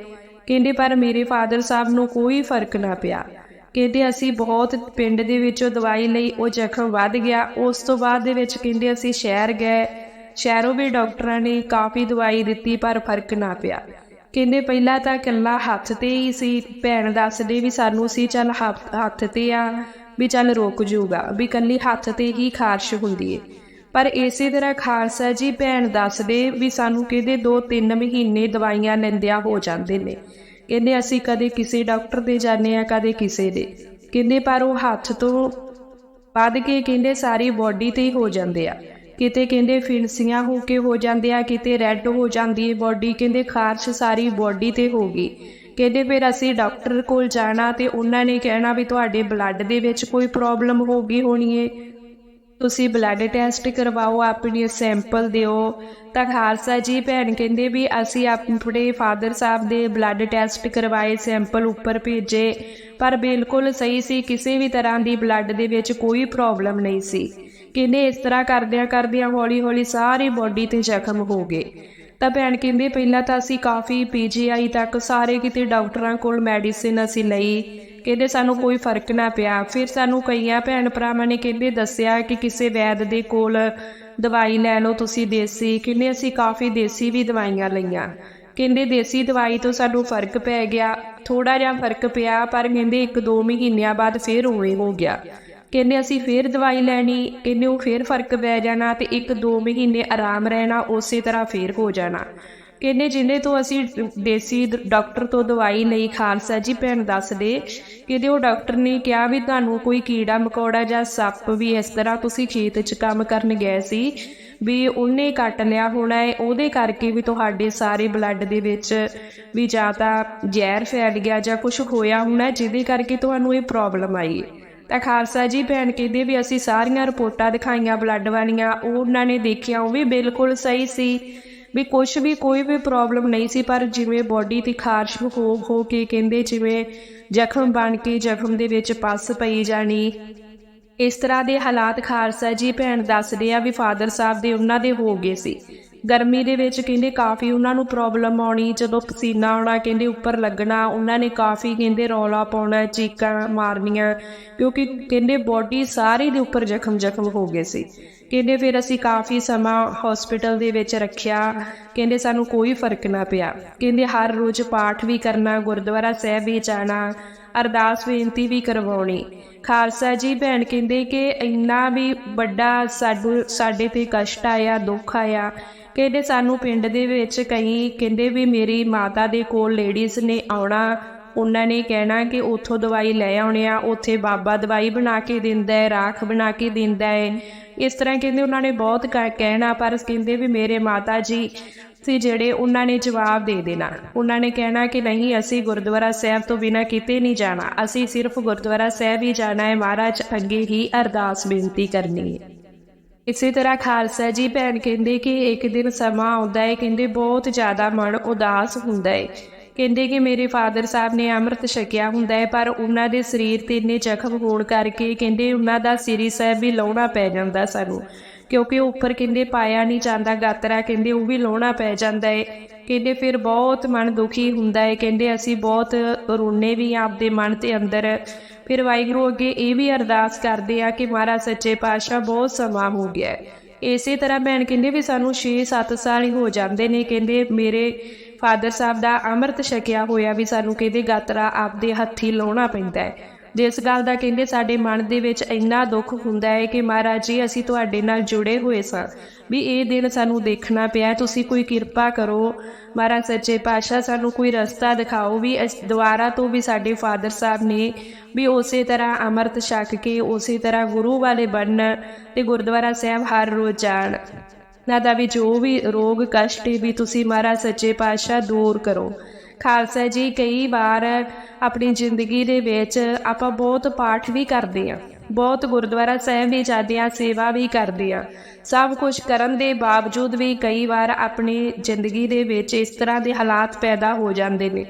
ਕਹਿੰਦੇ, ਪਰ ਮੇਰੇ ਫਾਦਰ ਸਾਹਿਬ ਨੂੰ ਕੋਈ ਫ਼ਰਕ ਨਾ ਪਿਆ। ਕਹਿੰਦੇ, ਅਸੀਂ ਬਹੁਤ ਪਿੰਡ ਦੇ ਵਿੱਚੋਂ ਦਵਾਈ ਲਈ, ਉਹ ਜ਼ਖਮ ਵੱਧ ਗਿਆ। ਉਸ ਤੋਂ ਬਾਅਦ ਦੇ ਵਿੱਚ ਕਹਿੰਦੇ, ਅਸੀਂ ਸ਼ਹਿਰ ਗਏ। ਸ਼ਹਿਰੋਂ ਵੀ ਡਾਕਟਰਾਂ ਨੇ ਕਾਫੀ ਦਵਾਈ ਦਿੱਤੀ, ਪਰ ਫ਼ਰਕ ਨਾ ਪਿਆ। ਕਹਿੰਦੇ, ਪਹਿਲਾਂ ਤਾਂ ਇਕੱਲਾ ਹੱਥ ਤੇ ਹੀ ਸੀ। ਭੈਣ ਦੱਸਦੇ ਵੀ ਸਾਨੂੰ ਸੀ, ਚੱਲ ਹੱਥ ਹੱਥ ਤੇ ਆ, ਵੀ ਚੱਲ ਰੁਕ ਜੂਗਾ, ਵੀ ਇਕੱਲੀ ਹੱਥ ਤੇ ਹੀ ਖਾਰਸ਼ ਹੁੰਦੀ ਏ। ਪਰ ਇਸੇ ਤਰ੍ਹਾਂ ਖਾਲਸਾ ਜੀ ਭੈਣ ਦੱਸਦੇ ਵੀ ਸਾਨੂੰ ਕਹਿੰਦੇ 2-3 ਮਹੀਨੇ ਦਵਾਈਆਂ ਲੈਂਦਿਆਂ ਹੋ ਜਾਂਦੇ ਨੇ। ਕਹਿੰਦੇ ਅਸੀਂ ਕਦੇ ਕਿਸੇ ਡਾਕਟਰ ਦੇ ਜਾਂਦੇ ਆ ਕਦੇ ਕਿਸੇ ਦੇ। ਕਹਿੰਦੇ ਪਰ ਉਹ ਹੱਥ ਤੋਂ ਵੱਧ ਕੇ ਕਹਿੰਦੇ ਸਾਰੀ ਬਾਡੀ ਤੇ ਹੀ ਹੋ ਜਾਂਦੇ ਆ। ਕਿਤੇ ਕਹਿੰਦੇ ਫਿਣਸੀਆਂ ਹੋ ਕੇ ਹੋ ਜਾਂਦੇ ਆ ਕਿਤੇ ਰੈੱਡ ਹੋ ਜਾਂਦੀ ਹੈ ਬਾਡੀ ਕਹਿੰਦੇ ਖਾਰਸ਼ ਸਾਰੀ ਬਾਡੀ ਤੇ ਹੋ ਗਈ। ਕਹਿੰਦੇ ਫਿਰ ਅਸੀਂ ਡਾਕਟਰ ਕੋਲ ਜਾਣਾ ਤੇ ਉਹਨਾਂ ਨੇ ਕਹਿਣਾ ਵੀ ਤੁਹਾਡੇ ਬਲੱਡ ਦੇ ਵਿੱਚ ਕੋਈ ਪ੍ਰੋਬਲਮ ਹੋ ਗਈ ਹੋਣੀ ਏ ਤੁਸੀਂ ਬਲੱਡ ਟੈਸਟ ਕਰਵਾਓ, ਆਪਣੀ ਸੈਂਪਲ ਦਿਓ। ਤਾਂ ਖਾਲਸਾ ਜੀ ਭੈਣ ਕਹਿੰਦੇ ਵੀ ਅਸੀਂ ਆਪਣੇ ਫਾਦਰ ਸਾਹਿਬ ਦੇ ਬਲੱਡ ਟੈਸਟ ਕਰਵਾਏ ਸੈਂਪਲ ਉੱਪਰ ਭੇਜੇ। ਪਰ ਬਿਲਕੁਲ ਸਹੀ ਸੀ, ਕਿਸੇ ਵੀ ਤਰ੍ਹਾਂ ਦੀ ਬਲੱਡ ਦੇ ਵਿੱਚ ਕੋਈ ਪ੍ਰੋਬਲਮ ਨਹੀਂ ਸੀ। ਕਹਿੰਦੇ ਇਸ ਤਰ੍ਹਾਂ ਕਰਦਿਆਂ ਕਰਦਿਆਂ ਹੌਲੀ ਹੌਲੀ ਸਾਰੀ ਬਾਡੀ ਤੇ ਜ਼ਖਮ ਹੋ ਗਏ। ਤਾਂ ਭੈਣ ਕਹਿੰਦੇ ਪਹਿਲਾਂ ਤਾਂ ਅਸੀਂ ਕਾਫੀ ਪੀਜੀਆਈ ਤੱਕ ਸਾਰੇ ਕਿਤੇ ਡਾਕਟਰਾਂ ਕੋਲ ਮੈਡੀਸਿਨ ਅਸੀਂ ਲਈ। ਕਹਿੰਦੇ ਸਾਨੂੰ ਕੋਈ ਫ਼ਰਕ ਨਾ ਪਿਆ। ਫਿਰ ਸਾਨੂੰ ਕਈਆਂ ਭੈਣ ਭਰਾਵਾਂ ਨੇ ਕਹਿੰਦੇ ਦੱਸਿਆ ਕਿ ਕਿਸੇ ਵੈਦ ਦੇ ਕੋਲ ਦਵਾਈ ਲੈ ਲਓ ਤੁਸੀਂ ਦੇਸੀ। ਕਹਿੰਦੇ ਅਸੀਂ ਕਾਫੀ ਦੇਸੀ ਵੀ ਦਵਾਈਆਂ ਲਈਆਂ। ਕਹਿੰਦੇ ਦੇਸੀ ਦਵਾਈ ਤੋਂ ਸਾਨੂੰ ਫ਼ਰਕ ਪੈ ਗਿਆ। ਥੋੜਾ ਜਿਹਾ ਫ਼ਰਕ ਪਿਆ, ਪਰ ਕਹਿੰਦੇ 1-2 ਮਹੀਨਿਆਂ ਬਾਅਦ ਫਿਰ ਉਵੇਂ ਹੋ ਗਿਆ। ਕਹਿੰਦੇ ਅਸੀਂ ਫੇਰ ਦਵਾਈ ਲੈਣੀ, ਕਹਿੰਦੇ ਉਹ ਫੇਰ ਫ਼ਰਕ ਪੈ ਜਾਣਾ ਤੇ 1-2 ਮਹੀਨੇ ਆਰਾਮ ਰਹਿਣਾ, ਉਸੇ ਤਰ੍ਹਾਂ ਫੇਰ ਹੋ ਜਾਣਾ। ਕਹਿੰਦੇ ਜਿੰਨੇ ਤੋਂ ਅਸੀਂ ਦੇਸੀ ਦ- ਡਾਕਟਰ ਤੋਂ ਦਵਾਈ ਲਈ ਖਾਲਸਾ ਜੀ ਭੈਣ ਦੱਸਦੇ ਕਿਤੇ ਉਹ ਡਾਕਟਰ ਨੇ ਕਿਹਾ ਵੀ ਤੁਹਾਨੂੰ ਕੋਈ ਕੀੜਾ ਮਕੌੜਾ ਜਾਂ ਸੱਪ ਵੀ ਇਸ ਤਰ੍ਹਾਂ ਤੁਸੀਂ ਖੇਤ 'ਚ ਕੰਮ ਕਰਨ ਗਏ ਸੀ ਵੀ ਉਹਨੇ ਕੱਟ ਲਿਆ ਹੋਣਾ ਹੈ, ਉਹਦੇ ਕਰਕੇ ਵੀ ਤੁਹਾਡੇ ਸਾਰੇ ਬਲੱਡ ਦੇ ਵਿੱਚ ਵੀ ਜਾਂ ਤਾਂ ਜ਼ਹਿਰ ਫੈਲ ਗਿਆ ਜਾਂ ਕੁਝ ਹੋਇਆ ਹੋਣਾ, ਜਿਹਦੇ ਕਰਕੇ ਤੁਹਾਨੂੰ ਇਹ ਪ੍ਰੋਬਲਮ ਆਈ। ਹੈ ਤਾਂ ਖਾਲਸਾ ਜੀ ਭੈਣ ਕਹਿੰਦੇ ਵੀ ਅਸੀਂ ਸਾਰੀਆਂ ਰਿਪੋਰਟਾਂ ਦਿਖਾਈਆਂ ਬਲੱਡ ਵਾਲੀਆਂ, ਉਹਨਾਂ ਨੇ ਦੇਖਿਆ ਉਹ ਵੀ ਬਿਲਕੁਲ ਸਹੀ ਸੀ। ਵੀ ਕੁਝ ਵੀ ਕੋਈ ਵੀ ਪ੍ਰੋਬਲਮ ਨਹੀਂ ਸੀ, ਪਰ ਜਿਵੇਂ ਬਾਡੀ ਤੇ ਖਾਰਸ਼ ਹੋ ਹੋ ਕੇ ਕਹਿੰਦੇ ਜਿਵੇਂ ਜ਼ਖਮ ਬਣ ਕੇ ਜ਼ਖਮ ਦੇ ਵਿੱਚ ਪੱਸ ਪਈ ਜਾਣੀ। ਇਸ ਤਰ੍ਹਾਂ ਦੇ ਹਾਲਾਤ ਖਾਲਸਾ ਜੀ ਭੈਣ ਦੱਸਦੇ ਆ ਵੀ ਫਾਦਰ ਸਾਹਿਬ ਦੇ ਉਹਨਾਂ ਦੇ ਹੋ ਗਏ ਸੀ। ਗਰਮੀ ਦੇ ਵਿੱਚ ਕਹਿੰਦੇ ਕਾਫੀ ਉਹਨਾਂ ਨੂੰ ਪ੍ਰੋਬਲਮ ਆਉਣੀ, ਜਦੋਂ ਪਸੀਨਾ ਆਉਣਾ, ਕਹਿੰਦੇ ਉੱਪਰ ਲੱਗਣਾ, ਉਹਨਾਂ ਨੇ ਕਾਫੀ ਕਹਿੰਦੇ ਰੌਲਾ ਪਾਉਣਾ, ਚੀਕਾਂ ਮਾਰਨੀਆਂ, ਕਿਉਂਕਿ ਕਹਿੰਦੇ ਬੋਡੀ ਸਾਰੀ ਦੇ ਉੱਪਰ ਜ਼ਖਮ ਜ਼ਖਮ ਹੋ ਗਏ ਸੀ। ਕਹਿੰਦੇ ਫਿਰ ਅਸੀਂ ਕਾਫੀ ਸਮਾਂ ਹਸਪੀਟਲ ਦੇ ਵਿੱਚ ਰੱਖਿਆ। ਕਹਿੰਦੇ ਸਾਨੂੰ ਕੋਈ ਫ਼ਰਕ ਨਾ ਪਿਆ। ਕਹਿੰਦੇ ਹਰ ਰੋਜ਼ ਪਾਠ ਵੀ ਕਰਨਾ, ਗੁਰਦੁਆਰਾ ਸਾਹਿਬ ਵੀ ਜਾਣਾ, ਅਰਦਾਸ ਬੇਨਤੀ ਵੀ ਕਰਵਾਉਣੀ। ਖਾਲਸਾ ਜੀ ਭੈਣ ਕਹਿੰਦੇ ਕਿ ਇੰਨਾ ਵੀ ਵੱਡਾ ਸਾਡੇ ਸਾਡੇ ਤੇ ਕਸ਼ਟ ਆਇਆ, ਦੁੱਖ ਆਇਆ। ਕਹਿੰਦੇ ਸਾਨੂੰ ਪਿੰਡ ਦੇ ਵਿੱਚ ਕਈ ਕਹਿੰਦੇ ਵੀ ਮੇਰੀ ਮਾਤਾ ਦੇ ਕੋਲ ਲੇਡੀਜ਼ ਨੇ ਆਉਣਾ ਉਹਨਾਂ ਨੇ ਕਹਿਣਾ ਕਿ ਉੱਥੋਂ ਦਵਾਈ ਲੈ ਆਉਣੇ ਆ, ਉੱਥੇ ਬਾਬਾ ਦਵਾਈ ਬਣਾ ਕੇ ਦਿੰਦਾ ਹੈ, ਰਾਖ ਬਣਾ ਕੇ ਦਿੰਦਾ ਹੈ। ਇਸ ਤਰ੍ਹਾਂ ਕਹਿੰਦੇ ਉਹਨਾਂ ਨੇ ਬਹੁਤ ਕ- ਕਹਿਣਾ, ਪਰ ਕਹਿੰਦੇ ਵੀ ਮੇਰੇ ਮਾਤਾ ਜੀ ਸੀ ਜਿਹੜੇ ਉਹਨਾਂ ਨੇ ਜਵਾਬ ਦੇ ਦੇਣਾ। ਉਹਨਾਂ ਨੇ ਕਹਿਣਾ ਕਿ ਨਹੀਂ, ਅਸੀਂ ਗੁਰਦੁਆਰਾ ਸਾਹਿਬ ਤੋਂ ਬਿਨਾਂ ਕਿਤੇ ਨਹੀਂ ਜਾਣਾ। ਅਸੀਂ ਸਿਰਫ ਗੁਰਦੁਆਰਾ ਸਾਹਿਬ ਹੀ ਜਾਣਾ ਹੈ। ਮਹਾਰਾਜ ਅੱਗੇ ਹੀ ਅਰਦਾਸ ਬੇਨਤੀ ਕਰਨੀ ਹੈ। ਇਸੇ ਤਰ੍ਹਾਂ ਖਾਲਸਾ ਜੀ ਭੈਣ ਕਹਿੰਦੇ ਕਿ ਇੱਕ ਦਿਨ ਸਮਾਂ ਆਉਂਦਾ ਹੈ। ਕਹਿੰਦੇ ਬਹੁਤ ਜ਼ਿਆਦਾ ਮਨ ਉਦਾਸ ਹੁੰਦਾ ਹੈ। ਕਹਿੰਦੇ ਕਿ ਮੇਰੇ ਫਾਦਰ ਸਾਹਿਬ ਨੇ ਅੰਮ੍ਰਿਤ ਛਕਿਆ ਹੁੰਦਾ ਹੈ, ਪਰ ਉਹਨਾਂ ਦੇ ਸਰੀਰ ਤੇ ਇੰਨੇ ਜ਼ਖਮ ਹੋਣ ਕਰਕੇ ਕਹਿੰਦੇ ਉਹਨਾਂ ਦਾ ਸ੍ਰੀ ਸਾਹਿਬ ਵੀ ਲਾਉਣਾ ਪੈ ਜਾਂਦਾ ਸਾਨੂੰ। ਕਿਉਂਕਿ ਉਹ ਉੱਪਰ ਕਹਿੰਦੇ ਪਾਇਆ ਨਹੀਂ ਜਾਂਦਾ, ਗਾਤਰਾ ਕਹਿੰਦੇ ਉਹ ਵੀ ਲਾਉਣਾ ਪੈ ਜਾਂਦਾ ਹੈ ਕਹਿੰਦੇ ਫਿਰ ਬਹੁਤ ਮਨ ਦੁਖੀ ਹੁੰਦਾ ਹੈ ਕਹਿੰਦੇ ਅਸੀਂ ਬਹੁਤ ਰੋਣੇ ਵੀ ਹਾਂ ਆਪਦੇ ਮਨ ਤੇ ਅੰਦਰ। ਫਿਰ ਵਾਹਿਗੁਰੂ ਅੱਗੇ ਇਹ ਵੀ ਅਰਦਾਸ ਕਰਦੇ ਆ ਕਿ ਮਹਾਰਾਜ ਸੱਚੇ ਪਾਤਸ਼ਾਹ ਬਹੁਤ ਸਮਾਂ ਹੋ ਗਿਆ ਇਸੇ ਤਰ੍ਹਾਂ ਭੈਣ ਕਹਿੰਦੇ ਵੀ ਸਾਨੂੰ 6-7 ਸਾਲ ਹੀ ਹੋ ਜਾਂਦੇ ਨੇ, ਕਹਿੰਦੇ ਮੇਰੇ ਫਾਦਰ ਸਾਹਿਬ ਦਾ ਅੰਮ੍ਰਿਤ ਛਕਿਆ ਹੋਇਆ ਵੀ ਸਾਨੂੰ ਕਿਹਦੇ ਗਾਤਰਾ ਆਪਦੇ ਹੱਥੀ ਲਾਉਣਾ ਪੈਂਦਾ ਹੈ। ਜਿਸ ਗੱਲ ਦਾ ਕਹਿੰਦੇ ਸਾਡੇ ਮਨ ਦੇ ਵਿੱਚ ਇੰਨਾ ਦੁੱਖ ਹੁੰਦਾ ਹੈ ਕਿ ਮਹਾਰਾਜ ਜੀ, ਅਸੀਂ ਤੁਹਾਡੇ ਨਾਲ ਜੁੜੇ ਹੋਏ ਸਾਂ। ਵੀ ਇਹ ਦਿਨ ਸਾਨੂੰ ਦੇਖਣਾ ਪਿਆ, ਤੁਸੀਂ ਕੋਈ ਕਿਰਪਾ ਕਰੋ। ਮਹਾਰਾਜ ਸੱਚੇ ਪਾਤਸ਼ਾਹ, ਸਾਨੂੰ ਕੋਈ ਰਸਤਾ ਦਿਖਾਓ ਵੀ ਇਸ ਦੁਆਰਾ ਤੋਂ ਵੀ ਸਾਡੇ ਫਾਦਰ ਸਾਹਿਬ ਨੇ ਵੀ ਉਸੇ ਤਰ੍ਹਾਂ ਅੰਮ੍ਰਿਤ ਛਕ ਕੇ, ਉਸੇ ਤਰ੍ਹਾਂ ਗੁਰੂ ਵਾਲੇ ਬਣਨ ਤੇ ਗੁਰਦੁਆਰਾ ਸਾਹਿਬ ਹਰ ਰੋਜ਼ ਜਾਣ। ਨਾ ਦਾ ਵੀ ਜੋ ਵੀ ਰੋਗ, ਕਸ਼ਟ ਵੀ ਤੁਸੀਂ ਮਹਾਰਾਜ ਸੱਚੇ ਪਾਤਸ਼ਾਹ ਦੂਰ ਕਰੋ। ਖਾਲਸਾ ਜੀ, ਕਈ ਵਾਰ ਆਪਣੀ ਜ਼ਿੰਦਗੀ ਦੇ ਵਿੱਚ ਆਪਾਂ ਬਹੁਤ ਪਾਠ ਵੀ ਕਰਦੇ ਆ ਬਹੁਤ ਗੁਰਦੁਆਰਾ ਸਾਹਿਬ ਵੀ ਜਾਂਦੇ ਆ ਸੇਵਾ ਵੀ ਕਰਦੇ ਆ ਸਭ ਕੁਝ ਕਰਨ ਦੇ ਬਾਵਜੂਦ ਵੀ ਕਈ ਵਾਰ ਆਪਣੀ ਜ਼ਿੰਦਗੀ ਦੇ ਵਿੱਚ ਇਸ ਤਰ੍ਹਾਂ ਦੇ ਹਾਲਾਤ ਪੈਦਾ ਹੋ ਜਾਂਦੇ ਨੇ